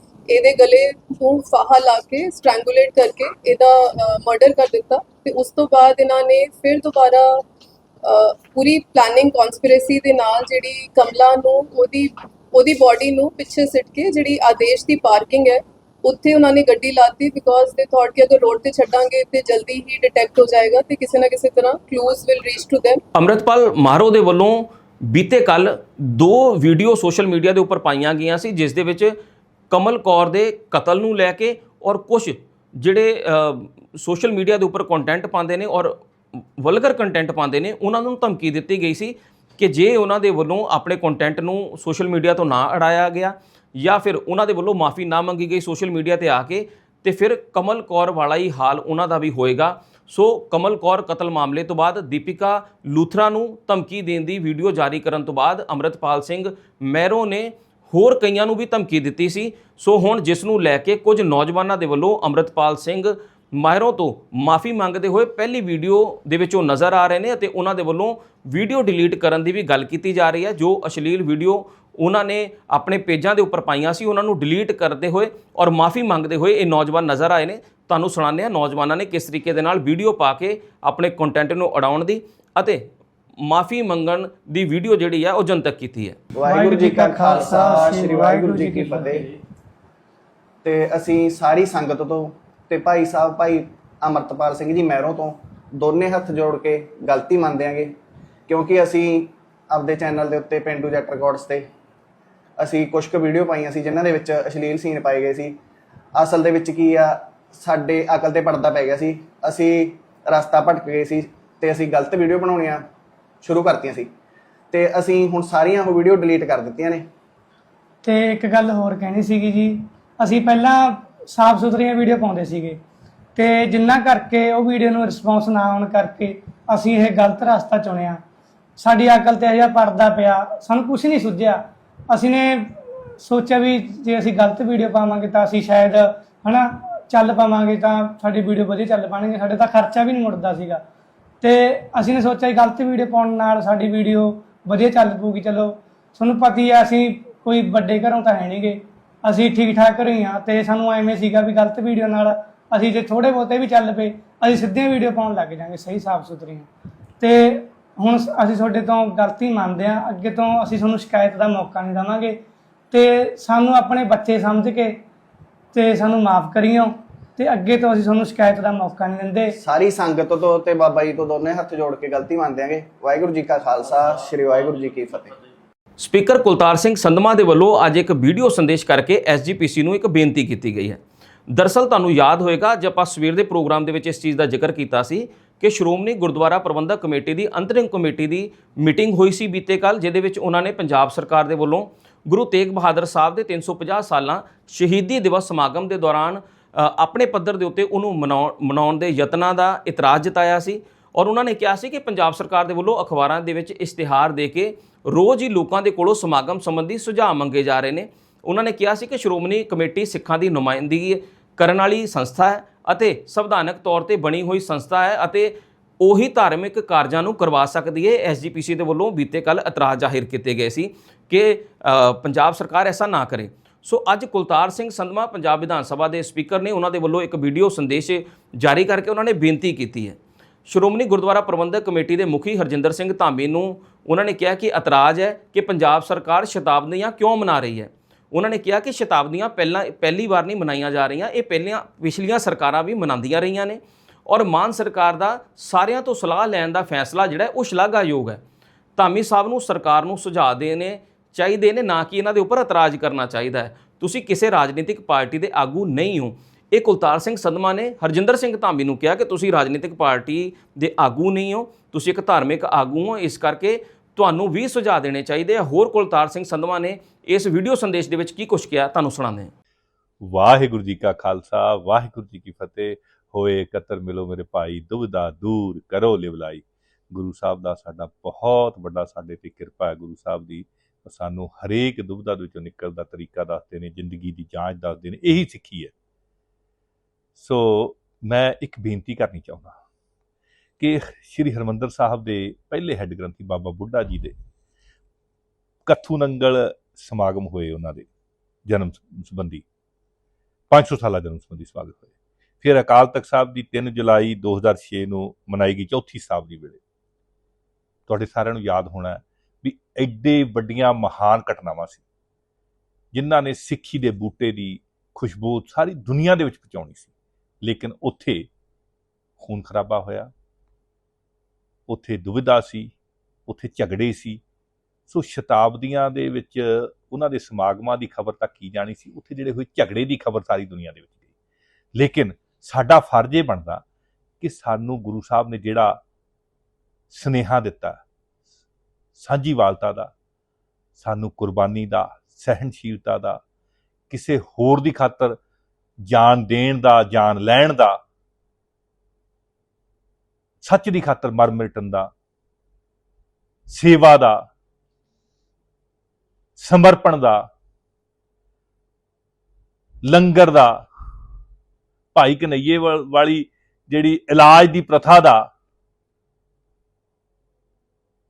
ਇਹਦੇ ਗਲੇ ਤੋਂ ਫਾਹਾ ਲਾ ਕੇ ਸਟ੍ਰੈਂਗੂਲੇਟ ਕਰਕੇ ਇਹਦਾ ਮਰਡਰ ਕਰ ਦਿੱਤਾ। ਤੇ ਉਸ ਤੋਂ ਬਾਅਦ ਇਹਨਾਂ ਨੇ ਫਿਰ ਦੁਬਾਰਾ ਪੂਰੀ ਪਲੈਨਿੰਗ ਕਨਸਪੀਰੇਸੀ ਦੇ ਨਾਲ ਜਿਹੜੀ ਕਮਲਾ ਨੂੰ, ਉਹਦੀ ਉਹਦੀ ਬਾਡੀ ਨੂੰ ਪਿੱਛੇ ਸਿੱਟ ਕੇ ਜਿਹੜੀ ਆਦੇਸ਼ ਦੀ ਪਾਰਕਿੰਗ ਹੈ, ਉੱਥੇ ਉਹਨਾਂ ਨੇ ਗੱਡੀ ਲਾਤੀ ਬਿਕੋਜ਼ ਦੇ ਥੌਟ ਕਿ ਅਗਰ ਰੋਡ ਤੇ ਛੱਡਾਂਗੇ ਤੇ ਜਲਦੀ ਹੀ ਡਿਟੈਕਟ ਹੋ ਜਾਏਗਾ ਤੇ ਕਿਸੇ ਨਾ ਕਿਸੇ ਤਰ੍ਹਾਂ clues will reach to them Amritpal ਮਾਹਰੋ ਦੇ ਵੱਲੋਂ ਬੀਤੇ ਕੱਲ ਦੋ ਵੀਡੀਓ ਸੋਸ਼ਲ ਮੀਡੀਆ ਦੇ ਉੱਪਰ ਪਾਈਆਂ ਗਈਆਂ ਸੀ, ਜਿਸ ਦੇ ਵਿੱਚ ਕਮਲ ਕੌਰ ਦੇ ਕਤਲ ਨੂੰ ਲੈ ਕੇ ਔਰ ਕੁਝ ਜਿਹੜੇ ਸੋਸ਼ਲ ਮੀਡੀਆ ਦੇ ਉੱਪਰ ਕੰਟੈਂਟ ਪਾਉਂਦੇ ਨੇ ਔਰ ਵਲਗਰ ਕੰਟੈਂਟ ਪਾਉਂਦੇ ਨੇ, ਉਹਨਾਂ ਨੂੰ ਧਮਕੀ ਦਿੱਤੀ ਗਈ ਸੀ ਕਿ ਜੇ ਉਹਨਾਂ ਦੇ ਵੱਲੋਂ ਆਪਣੇ ਕੰਟੈਂਟ ਨੂੰ ਸੋਸ਼ਲ ਮੀਡੀਆ ਤੋਂ ਨਾ ਅੜਾਇਆ ਗਿਆ ਜਾਂ ਫਿਰ ਉਹਨਾਂ ਦੇ ਵੱਲੋਂ ਮਾਫੀ ਨਾ ਮੰਗੀ ਗਈ ਸੋਸ਼ਲ ਮੀਡੀਆ ਤੇ ਆ ਕੇ, ਤੇ ਫਿਰ ਕਮਲ ਕੌਰ ਵਾਲਾ ਹੀ ਹਾਲ ਉਹਨਾਂ ਦਾ ਵੀ ਹੋਏਗਾ। ਸੋ ਕਮਲ ਕੌਰ ਕਤਲ ਮਾਮਲੇ ਤੋਂ ਬਾਅਦ ਦੀਪਿਕਾ ਲੂਥਰਾ ਨੂੰ ਧਮਕੀ ਦੇਣ ਦੀ ਵੀਡੀਓ ਜਾਰੀ ਕਰਨ ਤੋਂ ਬਾਅਦ ਅਮਰਤਪਾਲ ਸਿੰਘ ਮੈਰੋ ਨੇ ਹੋਰ ਕਈਆਂ ਨੂੰ ਵੀ ਧਮਕੀ ਦਿੱਤੀ ਸੀ। ਸੋ ਹੁਣ ਜਿਸ ਨੂੰ ਲੈ ਕੇ ਕੁਝ ਨੌਜਵਾਨਾਂ ਦੇ ਵੱਲੋਂ ਅਮਰਤਪਾਲ ਸਿੰਘ ਮਾਹਿਰੋਂ ਤੋਂ ਮਾਫੀ ਮੰਗਦੇ ਹੋਏ ਪਹਿਲੀ ਵੀਡੀਓ ਦੇ ਵਿੱਚ ਉਹ ਨਜ਼ਰ ਆ ਰਹੇ ਨੇ ਅਤੇ ਉਹਨਾਂ ਦੇ ਵੱਲੋਂ ਵੀਡੀਓ ਡਿਲੀਟ ਕਰਨ ਦੀ ਵੀ ਗੱਲ ਕੀਤੀ ਜਾ ਰਹੀ ਹੈ, ਜੋ ਅਸ਼ਲੀਲ ਵੀਡੀਓ ਉਹਨਾਂ ਨੇ ਆਪਣੇ ਪੇਜਾਂ ਦੇ ਉੱਪਰ ਪਾਈਆਂ ਸੀ। ਉਹਨਾਂ ਨੂੰ ਡਿਲੀਟ ਕਰਦੇ ਹੋਏ ਔਰ ਮਾਫੀ ਮੰਗਦੇ ਹੋਏ ਇਹ ਨੌਜਵਾਨ ਨਜ਼ਰ ਆਏ ਨੇ। ਤੁਹਾਨੂੰ ਸੁਣਾਉਂਦੇ ਹਾਂ ਨੌਜਵਾਨਾਂ ਨੇ ਕਿਸ ਤਰੀਕੇ ਦੇ ਨਾਲ ਵੀਡੀਓ ਪਾ ਕੇ ਆਪਣੇ ਕੰਟੈਂਟ ਨੂੰ ਉਡਾਉਣ ਦੀ ਅਤੇ ਮਾਫੀ ਮੰਗਣ ਦੀ ਵੀਡੀਓ ਜਿਹੜੀ ਹੈ ਉਹ ਜਨਤਕ ਕੀਤੀ ਹੈ। ਵਾਹਿਗੁਰੂ ਜੀ ਕਾ ਖਾਲਸਾ ਸ੍ਰੀ ਵਾਹਿਗੁਰੂ ਜੀ ਕੀ ਫਤਿਹ। ਤੇ ਅਸੀਂ ਸਾਰੀ ਸੰਗਤ ਤੋਂ ਤੇ ਭਾਈ ਸਾਹਿਬ ਭਾਈ ਅਮਰਤਪਾਲ ਸਿੰਘ ਜੀ ਮਹਿਰੋਂ ਤੋਂ ਦੋਨੇ ਹੱਥ ਜੋੜ ਕੇ ਗਲਤੀ ਮੰਨਦੇ ਆਂਗੇ ਕਿਉਂਕਿ ਅਸੀਂ ਆਪਦੇ ਚੈਨਲ ਦੇ ਉੱਤੇ ਪਿੰਡੂ ਜੱਟ ਰਿਕਾਰਡਸ ਤੇ ਅਸੀਂ ਕੁਝ ਕੁ ਵੀਡੀਓ ਪਾਈਆਂ ਸੀ ਜਿਨ੍ਹਾਂ ਦੇ ਵਿੱਚ ਅਸ਼ਲੀਲ ਸੀਨ ਪਾਏ ਗਏ ਸੀ। ਅਸਲ ਦੇ ਵਿੱਚ ਕੀ ਆ ਸਾਡੇ ਅਕਲ ਤੇ ਪਰਦਾ ਪੈ ਗਿਆ ਸੀ। ਅਸੀਂ ਰਸਤਾ ਭਟਕ ਗਏ ਸੀ ਤੇ ਅਸੀਂ ਗਲਤ ਵੀਡੀਓ ਬਣਾਉਣੀਆਂ ਸ਼ੁਰੂ ਕਰਤੀਆਂ ਸੀ। ਤੇ ਅਸੀਂ ਹੁਣ ਸਾਰੀਆਂ ਉਹ ਵੀਡੀਓ ਡਿਲੀਟ ਕਰ ਦਿੱਤੀਆਂ ਨੇ। ਤੇ ਇੱਕ ਗੱਲ ਹੋਰ ਕਹਿਣੀ ਸੀਗੀ ਜੀ, ਅਸੀਂ ਪਹਿਲਾਂ ਸਾਫ਼ ਸੁਥਰੀਆਂ ਵੀਡੀਓ ਪਾਉਂਦੇ ਸੀਗੇ। ਤੇ ਜਿੰਨਾ ਕਰਕੇ ਉਹ ਵੀਡੀਓ ਨੂੰ ਰਿਸਪੌਂਸ ਨਾ ਆਉਣ ਕਰਕੇ ਅਸੀਂ ਇਹ ਗਲਤ ਰਸਤਾ ਚੁਣਿਆ। ਸਾਡੀ ਅਕਲ ਤੇ ਅਜਿਹਾ ਪਰਦਾ ਪਿਆ, ਸਾਨੂੰ ਕੁਝ ਨਹੀਂ ਸੁੱਝਿਆ। ਅਸੀਂ ਨੇ ਸੋਚਿਆ ਵੀ ਜੇ ਅਸੀਂ ਗਲਤ ਵੀਡੀਓ ਪਾਵਾਂਗੇ ਤਾਂ ਅਸੀਂ ਸ਼ਾਇਦ ਹਨਾ, ਚੱਲ ਪਾਵਾਂਗੇ ਤਾਂ ਸਾਡੀ ਵੀਡੀਓ ਵਧੀਆ ਚੱਲ ਪਾਣਗੇ ਸਾਡੇ ਤਾਂ ਖਰਚਾ ਵੀ ਨਹੀਂ ਮੁੜਦਾ ਸੀਗਾ। ਤੇ ਅਸੀਂ ਨੇ ਸੋਚਿਆ ਕਿ ਗਲਤ ਵੀਡੀਓ ਪਾਉਣ ਨਾਲ ਸਾਡੀ ਵੀਡੀਓ ਵਧੀਆ ਚੱਲ ਪਊਗੀ, ਚਲੋ। ਤੁਹਾਨੂੰ ਪਤੀ ਹੀ ਆ, ਅਸੀਂ ਕੋਈ ਵੱਡੇ ਘਰੋਂ ਤਾਂ ਹੈ ਨਹੀਂਗੇ। ਅਸੀਂ ਠੀਕ ਠਾਕ ਘਰੋਂ ਹੀ ਆ ਤੇ ਸਾਨੂੰ ਐਵੇਂ ਸੀਗਾ ਵੀ ਗਲਤ ਵੀਡੀਓ ਨਾਲ ਅਸੀਂ ਜੇ ਥੋੜੇ ਬਹੁਤੇ ਵੀ ਚੱਲ ਪਏ, ਅਸੀਂ ਸਿੱਧੀਆਂ ਵੀਡੀਓ ਪਾਉਣ ਲੱਗ ਜਾਾਂਗੇ, ਸਹੀ ਸਾਫ਼ ਸੁਥਰੀਆਂ ਤੇ ਹੁਣ ਸ- ਅਸੀਂ ਤੁਹਾਡੇ ਤੋਂ ਗਲਤੀ ਮੰਨਦੇ ਆ, ਅੱਗੇ ਤੋਂ ਅਸੀਂ ਤੁਹਾਨੂੰ ਸ਼ਿਕਾਇਤ ਦਾ ਮੌਕਾ ਨਹੀਂ ਦੇਵਾਂਗੇ। ਤੇ ਸਾਨੂੰ ਆਪਣੇ ਬੱਚੇ ਸਮਝ ਕੇ ਤੇ ਸਾਨੂੰ ਮਾਫ ਕਰਿਓ। ਤੇ ਅੱਗੇ ਤੋਂ ਅਸੀਂ ਤੁਹਾਨੂੰ ਸ਼ਿਕਾਇਤ ਦਾ ਮੌਕਾ ਨਹੀਂ ਦਿੰਦੇ। ਸਾਰੀ ਸੰਗਤ ਤੋਂ ਤੇ ਬਾਬਾ ਜੀ ਤੋਂ ਦੋਨੇ ਹੱਥ ਜੋੜ ਕੇ ਗਲਤੀ ਮੰਨਦੇ ਆਂਗੇ ਵਾਹਿਗੁਰੂ ਜੀ ਕਾ ਖਾਲਸਾ ਸ੍ਰੀ ਵਾਹਿਗੁਰੂ ਜੀ ਕੀ ਫਤਿਹ। ਸਪੀਕਰ ਕੁਲਤਾਰ ਸਿੰਘ ਸੰਧਮਾ ਦੇ ਵੱਲੋਂ ਅੱਜ ਇੱਕ ਵੀਡੀਓ ਸੰਦੇਸ਼ ਕਰਕੇ ਐਸਜੀਪੀਸੀ ਨੂੰ ਇੱਕ ਬੇਨਤੀ ਕੀਤੀ ਗਈ ਹੈ। ਦਰਸਲ ਤੁਹਾਨੂੰ ਯਾਦ ਹੋਏਗਾ ਜਦ ਆਪਾਂ ਸਵੇਰ ਦੇ ਪ੍ਰੋਗਰਾਮ ਦੇ ਵਿੱਚ ਇਸ ਚੀਜ਼ ਦਾ ਜ਼ਿਕਰ ਕੀਤਾ ਸੀ ਕਿ ਸ਼੍ਰੋਮਣੀ ਗੁਰਦੁਆਰਾ ਪ੍ਰਬੰਧਕ ਕਮੇਟੀ ਦੀ ਅੰਤਰਿਮ ਕਮੇਟੀ ਦੀ ਮੀਟਿੰਗ ਹੋਈ ਸੀ ਬੀਤੇ ਕੱਲ ਜਿਹਦੇ ਵਿੱਚ ਉਹਨਾਂ ਨੇ ਪੰਜਾਬ ਸਰਕਾਰ ਦੇ ਵੱਲੋਂ ਗੁਰੂ ਤੇਗ ਬਹਾਦਰ ਸਾਹਿਬ ਦੇ 350 ਸਾਲਾਂ ਸ਼ਹੀਦੀ ਦਿਵਸ ਸਮਾਗਮ ਦੇ ਦੌਰਾਨ ਆਪਣੇ ਪੱਧਰ ਦੇ ਉੱਤੇ ਉਹਨੂੰ ਮਨਾਉਣ ਮਨਾਉਣ ਦੇ ਯਤਨਾਂ ਦਾ ਇਤਰਾਜ਼ ਜਤਾਇਆ ਸੀ ਔਰ ਉਹਨਾਂ ਨੇ ਕਿਹਾ ਸੀ ਕਿ ਪੰਜਾਬ ਸਰਕਾਰ ਦੇ ਵੱਲੋਂ ਅਖਬਾਰਾਂ ਦੇ ਵਿੱਚ ਇਸ਼ਤਿਹਾਰ ਦੇ ਕੇ ਰੋਜ਼ ਹੀ ਲੋਕਾਂ ਦੇ ਕੋਲੋਂ ਸਮਾਗਮ ਸੰਬੰਧੀ ਸੁਝਾਅ ਮੰਗੇ ਜਾ ਰਹੇ ਨੇ। ਉਹਨਾਂ ਨੇ ਕਿਹਾ ਸੀ ਕਿ ਸ਼੍ਰੋਮਣੀ ਕਮੇਟੀ ਸਿੱਖਾਂ ਦੀ ਨੁਮਾਇੰਦਗੀ ਕਰਨ ਵਾਲੀ ਸੰਸਥਾ ਹੈ ਅਤੇ ਸੰਵਿਧਾਨਕ ਤੌਰ ਤੇ ਬਣੀ ਹੋਈ ਸੰਸਥਾ ਹੈ ਅਤੇ ਉਹੀ ਧਾਰਮਿਕ ਕਾਰਜਾਂ ਨੂੰ ਕਰਵਾ ਸਕਦੀ ਹੈ। ਐਸਜੀਪੀਸੀ ਦੇ ਵੱਲੋਂ ਬੀਤੇ ਕੱਲ ਇਤਰਾਜ਼ ਜ਼ਾਹਿਰ ਕੀਤੇ ਗਏ ਸੀ ਕਿ ਪੰਜਾਬ ਸਰਕਾਰ ਐਸਾ ਨਾ ਕਰੇ। ਸੋ ਅੱਜ ਕੁਲਤਾਰ ਸਿੰਘ ਸੰਧਮਾ ਪੰਜਾਬ ਵਿਧਾਨ ਸਭਾ ਦੇ ਸਪੀਕਰ ਨੇ ਉਹਨਾਂ ਦੇ ਵੱਲੋਂ ਇੱਕ ਵੀਡੀਓ ਸੰਦੇਸ਼ ਜਾਰੀ ਕਰਕੇ ਉਹਨਾਂ ਨੇ ਬੇਨਤੀ ਕੀਤੀ ਹੈ। ਸ਼੍ਰੋਮਣੀ ਗੁਰਦੁਆਰਾ ਪ੍ਰਬੰਧਕ ਕਮੇਟੀ ਦੇ ਮੁਖੀ ਹਰਜਿੰਦਰ ਸਿੰਘ ਧਾਮੀ ਨੂੰ ਉਹਨਾਂ ਨੇ ਕਿਹਾ ਕਿ ਇਤਰਾਜ਼ ਹੈ ਕਿ ਪੰਜਾਬ ਸਰਕਾਰ ਸ਼ਤਾਬਦੀਆਂ ਕਿਉਂ ਮਨਾ ਰਹੀ ਹੈ। ਉਹਨਾਂ ਨੇ ਕਿਹਾ ਕਿ ਸ਼ਤਾਬਦੀਆਂ ਪਹਿਲਾਂ, ਪਹਿਲੀ ਵਾਰ ਨਹੀਂ ਮਨਾਈਆਂ ਜਾ ਰਹੀਆਂ, ਇਹ ਪਹਿਲੀਆਂ, ਪਿਛਲੀਆਂ ਸਰਕਾਰਾਂ ਵੀ ਮਨਾਉਂਦੀਆਂ ਰਹੀਆਂ ਨੇ ਔਰ ਮਾਨ ਸਰਕਾਰ ਦਾ ਸਾਰਿਆਂ ਤੋਂ ਸਲਾਹ ਲੈਣ ਦਾ ਫੈਸਲਾ ਜਿਹੜਾ ਉਹ ਸ਼ਲਾਘਾਯੋਗ ਹੈ। ਧਾਮੀ ਸਾਹਿਬ ਨੂੰ ਸਰਕਾਰ ਨੂੰ ਸੁਝਾਅ ਦੇ ਨੇ ਚਾਹੀਦੇ ਨੇ, ਨਾ ਕਿ ਇਹਨਾਂ ਦੇ ਉੱਪਰ ਇਤਰਾਜ਼ ਕਰਨਾ ਚਾਹੀਦਾ ਹੈ। ਤੁਸੀਂ ਕਿਸੇ ਰਾਜਨੀਤਿਕ ਪਾਰਟੀ ਦੇ ਆਗੂ ਨਹੀਂ ਹੋ। ਇਹ ਕੁਲਤਾਰ ਸਿੰਘ ਸੰਧਮਾ ਨੇ ਹਰਜਿੰਦਰ ਸਿੰਘ ਧਾਮੀ ਨੂੰ ਕਿਹਾ ਕਿ ਤੁਸੀਂ ਰਾਜਨੀਤਿਕ ਪਾਰਟੀ ਦੇ ਆਗੂ ਨਹੀਂ ਹੋ, ਤੁਸੀਂ ਇੱਕ ਧਾਰਮਿਕ ਆਗੂ ਹੋ, ਇਸ ਕਰਕੇ ਤੁਹਾਨੂੰ ਵੀ ਸੁਝਾਅ ਦੇਣੇ ਚਾਹੀਦੇ ਆ। ਹੋਰ ਕੁਲਤਾਰ ਸਿੰਘ ਸੰਧਮਾ ਨੇ ਇਸ ਵੀਡੀਓ ਸੰਦੇਸ਼ ਦੇ ਵਿੱਚ ਕੀ ਕੁਝ ਕਿਹਾ, ਤੁਹਾਨੂੰ ਸੁਣਾਉਂਦੇ ਹਾਂ। ਵਾਹਿਗੁਰੂ ਜੀ ਕਾ ਖਾਲਸਾ, ਵਾਹਿਗੁਰੂ ਜੀ ਕੀ ਫਤਿਹ। ਹੋਏ ਕਤਰ ਮਿਲੋ ਮੇਰੇ ਭਾਈ ਦੁਬਦਾ ਦੂਰ ਕਰੋ ਲਿਵਲਾਈ। ਗੁਰੂ ਸਾਹਿਬ ਦਾ ਸਾਡਾ ਬਹੁਤ ਵੱਡਾ ਸਾਡੇ ਤੇ ਕਿਰਪਾ ਹੈ। ਗੁਰੂ ਸਾਹਿਬ ਦੀ ਸਾਨੂੰ ਹਰੇਕ ਦੁਬਦਾ ਦੇ ਵਿੱਚੋਂ ਨਿਕਲਣ ਦਾ ਤਰੀਕਾ ਦੱਸਦੇ ਨੇ, ਜ਼ਿੰਦਗੀ ਦੀ ਜਾਂਚ ਦੱਸਦੇ ਨੇ, ਇਹੀ ਸਿੱਖੀ ਹੈ। ਸੋ ਮੈਂ ਇੱਕ ਬੇਨਤੀ ਕਰਨੀ ਚਾਹੁੰਦਾ ਕਿ ਸ੍ਰੀ ਹਰਮੰਦਰ ਸਾਹਿਬ ਦੇ ਪਹਿਲੇ ਹੈੱਡ ਗ੍ਰੰਥੀ ਬਾਬਾ ਬੁੱਢਾ ਜੀ ਦੇ ਕੱਥੂ ਨੰਗਲ ਸਮਾਗਮ ਹੋਏ ਉਹਨਾਂ ਦੇ ਜਨਮ ਸੰਬੰਧੀ 500 ਸਾਲਾ ਜਨਮ ਸੰਬੰਧੀ ਸਮਾਗਮ ਹੋਏ। ਫਿਰ ਅਕਾਲ ਤਖਤ ਸਾਹਿਬ ਦੀ 3 ਜੁਲਾਈ 2006 ਨੂੰ ਮਨਾਈ ਗਈ ਚੌਥੀ ਸਾਹਿਬ ਦੀ ਵੇਲੇ। ਤੁਹਾਡੇ ਸਾਰਿਆਂ ਨੂੰ ਯਾਦ ਹੋਣਾ ਹੈ ਵੀ ਐਡੇ ਵੱਡੀਆਂ ਮਹਾਨ ਘਟਨਾਵਾਂ ਸੀ, ਜਿਨ੍ਹਾਂ ਨੇ ਸਿੱਖੀ ਦੇ ਬੂਟੇ ਦੀ ਖੁਸ਼ਬੂ ਸਾਰੀ ਦੁਨੀਆ ਦੇ ਵਿੱਚ ਪਹੁੰਚਾਉਣੀ ਸੀ। ਲੇਕਿਨ ਉੱਥੇ ਖੂਨ ਖਰਾਬਾ ਹੋਇਆ, ਉੱਥੇ ਦੁਵਿਧਾ ਸੀ, ਉੱਥੇ ਝਗੜੇ ਸੀ। ਸੋ ਸ਼ਤਾਬਦੀਆਂ ਦੇ ਵਿੱਚ ਉਹਨਾਂ ਦੇ ਸਮਾਗਮਾਂ ਦੀ ਖਬਰ ਤਾਂ ਕੀ ਜਾਣੀ ਸੀ? ਉੱਥੇ ਜਿਹੜੇ ਹੋਏ ਝਗੜੇ ਦੀ ਖਬਰ ਸਾਰੀ ਦੁਨੀਆ ਦੇ ਵਿੱਚ ਗਈ। ਲੇਕਿਨ ਸਾਡਾ ਫਰਜ਼ ਇਹ ਬਣਦਾ ਕਿ ਸਾਨੂੰ ਗੁਰੂ ਸਾਹਿਬ ਨੇ ਜਿਹੜਾ ਸਨੇਹਾ ਦਿੱਤਾ ਸਾਂਝੀਵਾਲਤਾ ਦਾ, ਸਾਨੂੰ ਕੁਰਬਾਨੀ ਦਾ ਸਹਿਨਸ਼ੀਲਤਾ ਦਾ, ਕਿਸੇ ਹੋਰ ਦੀ ਖਾਤਰ ਜਾਨ ਦੇਣ ਦਾ, ਜਾਨ ਲੈਣ ਦਾ, ਸੱਚ ਦੀ ਖਾਤਰ ਮਰ ਮਿਟਣ ਦਾ, ਸੇਵਾ ਦਾ, ਸਮਰਪਣ ਦਾ, ਲੰਗਰ ਦਾ, ਭਾਈ ਕਨਈਏ ਵਾਲੀ ਜਿਹੜੀ ਇਲਾਜ ਦੀ ਪ੍ਰਥਾ ਦਾ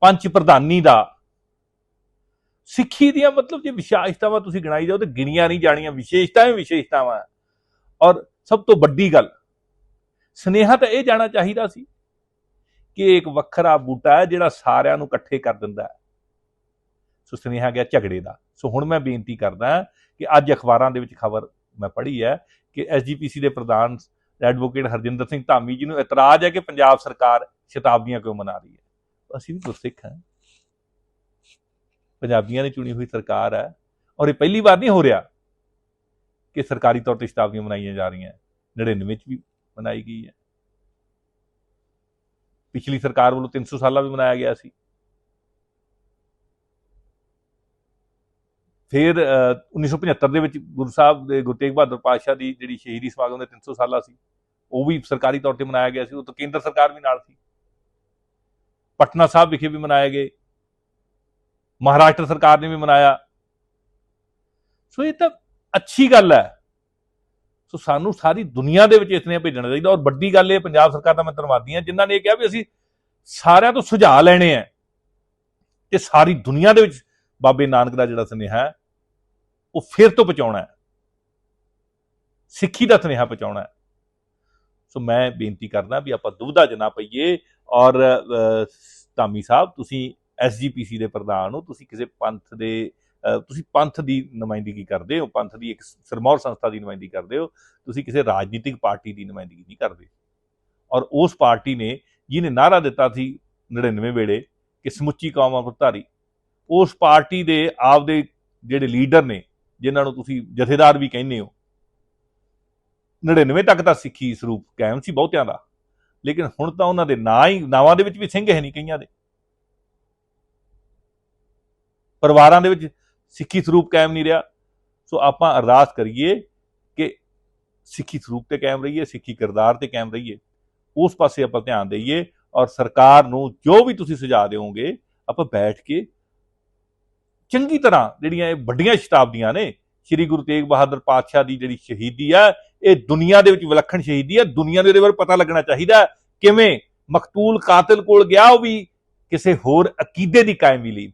ਪੰਜ ਪ੍ਰਧਾਨੀ ਦਾ। ਸਿੱਖੀ ਦੀਆਂ ਮਤਲਬ ਜੇ ਵਿਸ਼ੇਸ਼ਤਾਵਾਂ ਤੁਸੀਂ ਗਿਣਾਈ ਜਾਓ ਤੇ ਗਿਣੀਆਂ ਨਹੀਂ ਜਾਣੀਆਂ ਵਿਸ਼ੇਸ਼ਤਾਵਾਂ ਹੀ ਵਿਸ਼ੇਸ਼ਤਾਵਾਂ। ਔਰ ਸਭ ਤੋਂ ਵੱਡੀ ਗੱਲ, ਸਨੇਹਾ ਤਾਂ ਇਹ ਜਾਣਾ ਚਾਹੀਦਾ ਸੀ ਕਿ ਇੱਕ ਵੱਖਰਾ ਬੂਟਾ ਹੈ ਜਿਹੜਾ ਸਾਰਿਆਂ ਨੂੰ ਇਕੱਠੇ ਕਰ ਦਿੰਦਾ ਹੈ। ਸੋ ਸੁਨੇਹਾ ਗਿਆ ਝਗੜੇ ਦਾ। ਸੋ ਹੁਣ ਮੈਂ ਬੇਨਤੀ ਕਰਦਾ ਕਿ ਅੱਜ ਅਖਬਾਰਾਂ ਦੇ ਵਿੱਚ ਖਬਰ ਮੈਂ ਪੜ੍ਹੀ ਹੈ ਕਿ ਐਸਜੀਪੀਸੀ ਦੇ ਪ੍ਰਧਾਨ ਐਡਵੋਕੇਟ ਹਰਜਿੰਦਰ ਸਿੰਘ ਧਾਮੀ ਜੀ ਨੂੰ ਇਤਰਾਜ਼ ਹੈ ਕਿ ਪੰਜਾਬ ਸਰਕਾਰ ਸ਼ਤਾਬਦੀਆਂ ਕਿਉਂ ਮਨਾ ਰਹੀ ਹੈ। ਅਸੀਂ ਵੀ ਗੁਰਸਿੱਖ ਹਾਂ। ਪੰਜਾਬੀਆਂ ਨੇ ਚੁਣੀ ਹੋਈ ਸਰਕਾਰ ਹੈ ਔਰ ਇਹ ਪਹਿਲੀ ਵਾਰ ਨਹੀਂ ਹੋ ਰਿਹਾ ਕਿ ਸਰਕਾਰੀ ਤੌਰ ਤੇ ਸ਼ਤਾਬਦੀਆਂ ਮਨਾਈਆਂ ਜਾ ਰਹੀਆਂ। 99 'ਚ ਵੀ ਮਨਾਈ ਗਈ ਹੈ। ਪਿਛਲੀ ਸਰਕਾਰ ਵੱਲੋਂ 300 ਸਾਲਾਂ ਵੀ ਮਨਾਇਆ ਗਿਆ ਸੀ। ਫਿਰ ਅਹ, 1975 ਦੇ ਵਿੱਚ ਗੁਰੂ ਸਾਹਿਬ ਦੇ ਗੁਰੂ ਤੇਗ ਬਹਾਦਰ ਪਾਤਸ਼ਾਹ ਦੀ ਜਿਹੜੀ ਸ਼ਹੀਦੀ ਸਮਾਗਮ ਦੇ 300 ਸਾਲਾ ਸੀ ਉਹ ਵੀ ਸਰਕਾਰੀ ਤੌਰ ਤੇ ਮਨਾਇਆ ਗਿਆ ਸੀ। ਉਹ ਤਾਂ ਕੇਂਦਰ ਸਰਕਾਰ ਵੀ ਨਾਲ ਸੀ। ਪਟਨਾ ਸਾਹਿਬ ਵਿਖੇ ਵੀ ਮਨਾਏ ਗਏ। ਮਹਾਰਾਸ਼ਟਰ ਸਰਕਾਰ ਨੇ ਵੀ ਮਨਾਇਆ। ਸੋ ਇਹ ਤਾਂ ਅੱਛੀ ਗੱਲ ਹੈ। ਸੋ ਸਾਨੂੰ ਸਾਰੀ ਦੁਨੀਆ ਦੇ ਵਿੱਚ ਇਤਨੇ ਭੇਜਣਾ ਚਾਹੀਦਾ ਔਰ ਵੱਡੀ ਗੱਲ ਇਹ ਪੰਜਾਬ ਸਰਕਾਰ ਦਾ ਮੈਂ ਧੰਨਵਾਦੀ ਹਾਂ, ਜਿਨ੍ਹਾਂ ਨੇ ਇਹ ਕਿਹਾ ਵੀ ਅਸੀਂ ਸਾਰਿਆਂ ਤੋਂ ਸੁਝਾਅ ਲੈਣੇ ਆ ਤੇ ਸਾਰੀ ਦੁਨੀਆ ਦੇ ਵਿੱਚ ਬਾਬੇ ਨਾਨਕ ਦਾ ਜਿਹੜਾ ਸੁਨੇਹਾ ਹੈ, ਉਹ ਫਿਰ ਤੋਂ ਪਹੁੰਚਾਉਣਾ ਹੈ। ਸਿੱਖੀ ਦਾ ਸੁਨੇਹਾ ਪਹੁੰਚਾਉਣਾ ਹੈ। ਸੋ ਮੈਂ ਬੇਨਤੀ ਕਰਦਾ ਵੀ ਆਪਾਂ ਦੁਬਦਾ ਜਨਾ ਪਈਏ ਔਰ ਧਾਮੀ ਸਾਹਿਬ, ਤੁਸੀਂ ਐਸਜੀਪੀਸੀ ਦੇ ਪ੍ਰਧਾਨ ਹੋ, ਤੁਸੀਂ ਕਿਸੇ ਪੰਥ ਦੇ ਤੁਸੀਂ ਪੰਥ ਦੀ ਨੁਮਾਇੰਦਗੀ ਕਰਦੇ ਹੋ, ਪੰਥ ਦੀ ਇੱਕ ਸਰਮੌਰ ਸੰਸਥਾ ਦੀ ਨੁਮਾਇੰਦਗੀ ਕਰਦੇ ਹੋ, ਤੁਸੀਂ ਕਿਸੇ ਰਾਜਨੀਤਿਕ ਪਾਰਟੀ ਦੀ ਨੁਮਾਇੰਦਗੀ ਨਹੀਂ ਕਰਦੇ। ਔਰ ਉਸ ਪਾਰਟੀ ਨੇ ਜਿਹਨੇ ਨਾਰਾ ਦਿੱਤਾ ਸੀ 99 ਵੇਲੇ ਕਿ ਸਮੁੱਚੀ ਕੌਮ ਅਮਰਤਾਰੀ ਉਸ ਪਾਰਟੀ ਦੇ ਆਪਦੇ ਜਿਹੜੇ ਲੀਡਰ ਨੇ, ਜਿਨ੍ਹਾਂ ਨੂੰ ਤੁਸੀਂ ਜਥੇਦਾਰ ਵੀ ਕਹਿੰਦੇ ਹੋ 99 ਤੱਕ ਤਾਂ ਸਿੱਖੀ ਸਰੂਪ ਕਾਇਮ ਸੀ ਬਹੁਤਿਆਂ ਦਾ। ਲੇਕਿਨ ਹੁਣ ਤਾਂ ਉਹਨਾਂ ਦੇ ਨਾਂ ਹੀ, ਨਾਵਾਂ ਦੇ ਵਿੱਚ ਵੀ ਸਿੰਘ ਹੈ ਨਹੀਂ ਕਈਆਂ ਦੇ। ਪਰਿਵਾਰਾਂ ਦੇ ਵਿੱਚ ਸਿੱਖੀ ਸਰੂਪ ਕਾਇਮ ਨਹੀਂ ਰਿਹਾ। ਸੋ ਆਪਾਂ ਅਰਦਾਸ ਕਰੀਏ ਕਿ ਸਿੱਖੀ ਸਰੂਪ ਤੇ ਕਾਇਮ ਰਹੀਏ, ਸਿੱਖੀ ਕਿਰਦਾਰ ਤੇ ਕਾਇਮ ਰਹੀਏ। ਉਸ ਪਾਸੇ ਆਪਾਂ ਧਿਆਨ ਦਈਏ ਔਰ ਸਰਕਾਰ ਨੂੰ ਜੋ ਵੀ ਤੁਸੀਂ ਸੁਝਾਅ ਦਿਓਗੇ, ਆਪਾਂ ਬੈਠ ਕੇ ਚੰਗੀ ਤਰ੍ਹਾਂ ਜਿਹੜੀਆਂ ਇਹ ਵੱਡੀਆਂ ਸ਼ਤਾਬਦੀਆਂ ਨੇ, ਸ੍ਰੀ ਗੁਰੂ ਤੇਗ ਬਹਾਦਰ ਪਾਤਸ਼ਾਹ ਦੀ ਜਿਹੜੀ ਸ਼ਹੀਦੀ ਆ ਇਹ ਦੁਨੀਆ ਦੇ ਵਿੱਚ ਵਿਲੱਖਣ ਸ਼ਹੀਦੀ ਹੈ। ਦੁਨੀਆ ਨੂੰ ਇਹਦੇ ਬਾਰੇ ਪਤਾ ਲੱਗਣਾ ਚਾਹੀਦਾ ਕਿਵੇਂ ਮਕਤੂਲ ਕਾਤਲ ਕੋਲ ਗਿਆ ਉਹ ਵੀ ਕਿਸੇ ਹੋਰ ਅਕੀਦੇ ਦੀ ਕਾਇਮੀ ਲਈ।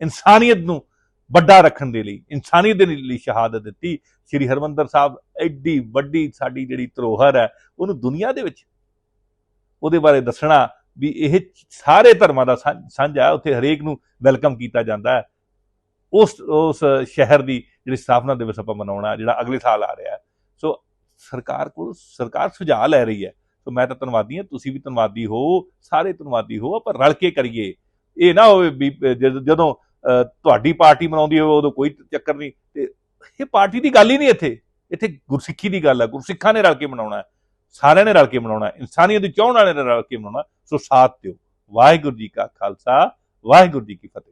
ਇਨਸਾਨੀਅਤ ਨੂੰ ਵੱਡਾ ਰੱਖਣ ਦੇ ਲਈ, ਇਨਸਾਨੀਅਤ ਦੇ ਲਈ ਸ਼ਹਾਦਤ ਦਿੱਤੀ। ਸ੍ਰੀ ਹਰਮੰਦਰ ਸਾਹਿਬ ਐਡੀ ਵੱਡੀ ਸਾਡੀ ਜਿਹੜੀ ਧਰੋਹਰ ਹੈ, ਉਹਨੂੰ ਦੁਨੀਆ ਦੇ ਵਿੱਚ ਉਹਦੇ ਬਾਰੇ ਦੱਸਣਾ ਵੀ ਇਹ ਸਾਰੇ ਧਰਮਾਂ ਦਾ ਸਾਂ- ਸਾਂਝਾ ਉੱਥੇ ਹਰੇਕ ਨੂੰ ਵੈਲਕਮ ਕੀਤਾ ਜਾਂਦਾ ਹੈ। ਉਸ ਉਸ ਸ਼ਹਿਰ ਦੀ ਜਿਹੜੀ ਸਥਾਪਨਾ ਦਿਵਸ ਆਪਾਂ ਮਨਾਉਣਾ, ਜਿਹੜਾ ਅਗਲੇ ਸਾਲ ਆ ਰਿਹਾ ਸੋ ਸਰਕਾਰ ਕੋਲ, ਸਰਕਾਰ ਸੁਝਾਅ ਲੈ ਰਹੀ ਹੈ। ਸੋ ਮੈਂ ਤਾਂ ਧੰਨਵਾਦੀ ਹਾਂ, ਤੁਸੀਂ ਵੀ ਧੰਨਵਾਦੀ ਹੋ, ਸਾਰੇ ਧੰਨਵਾਦੀ ਹੋ, ਆਪਾਂ ਰਲ ਕੇ ਕਰੀਏ। ਇਹ ਨਾ ਹੋਵੇ ਵੀ ਜਦੋਂ ਤੁਹਾਡੀ ਪਾਰਟੀ ਮਨਾਉਂਦੀ ਹੋਵੇ, ਉਦੋਂ ਕੋਈ ਚੱਕਰ ਨਹੀਂ। ਤੇ ਇਹ ਪਾਰਟੀ ਦੀ ਗੱਲ ਹੀ ਨਹੀਂ ਇੱਥੇ। ਇੱਥੇ ਗੁਰਸਿੱਖੀ ਦੀ ਗੱਲ ਹੈ। ਗੁਰਸਿੱਖਾਂ ਨੇ ਰਲ ਕੇ ਮਨਾਉਣਾ ਹੈ। ਸਾਰਿਆਂ ਨੇ ਰਲ ਕੇ ਮਨਾਉਣਾ ਹੈ। ਇਨਸਾਨੀਅਤ ਦੀ ਚਾਹਣ ਵਾਲੇ ਨੇ ਰਲ ਕੇ ਮਨਾਉਣਾ ਸੋ ਸਾਥ ਦਿਓ। ਵਾਹਿਗੁਰੂ ਜੀ ਕਾ ਖਾਲਸਾ, ਵਾਹਿਗੁਰੂ ਜੀ ਕੀ ਫਤਿਹ।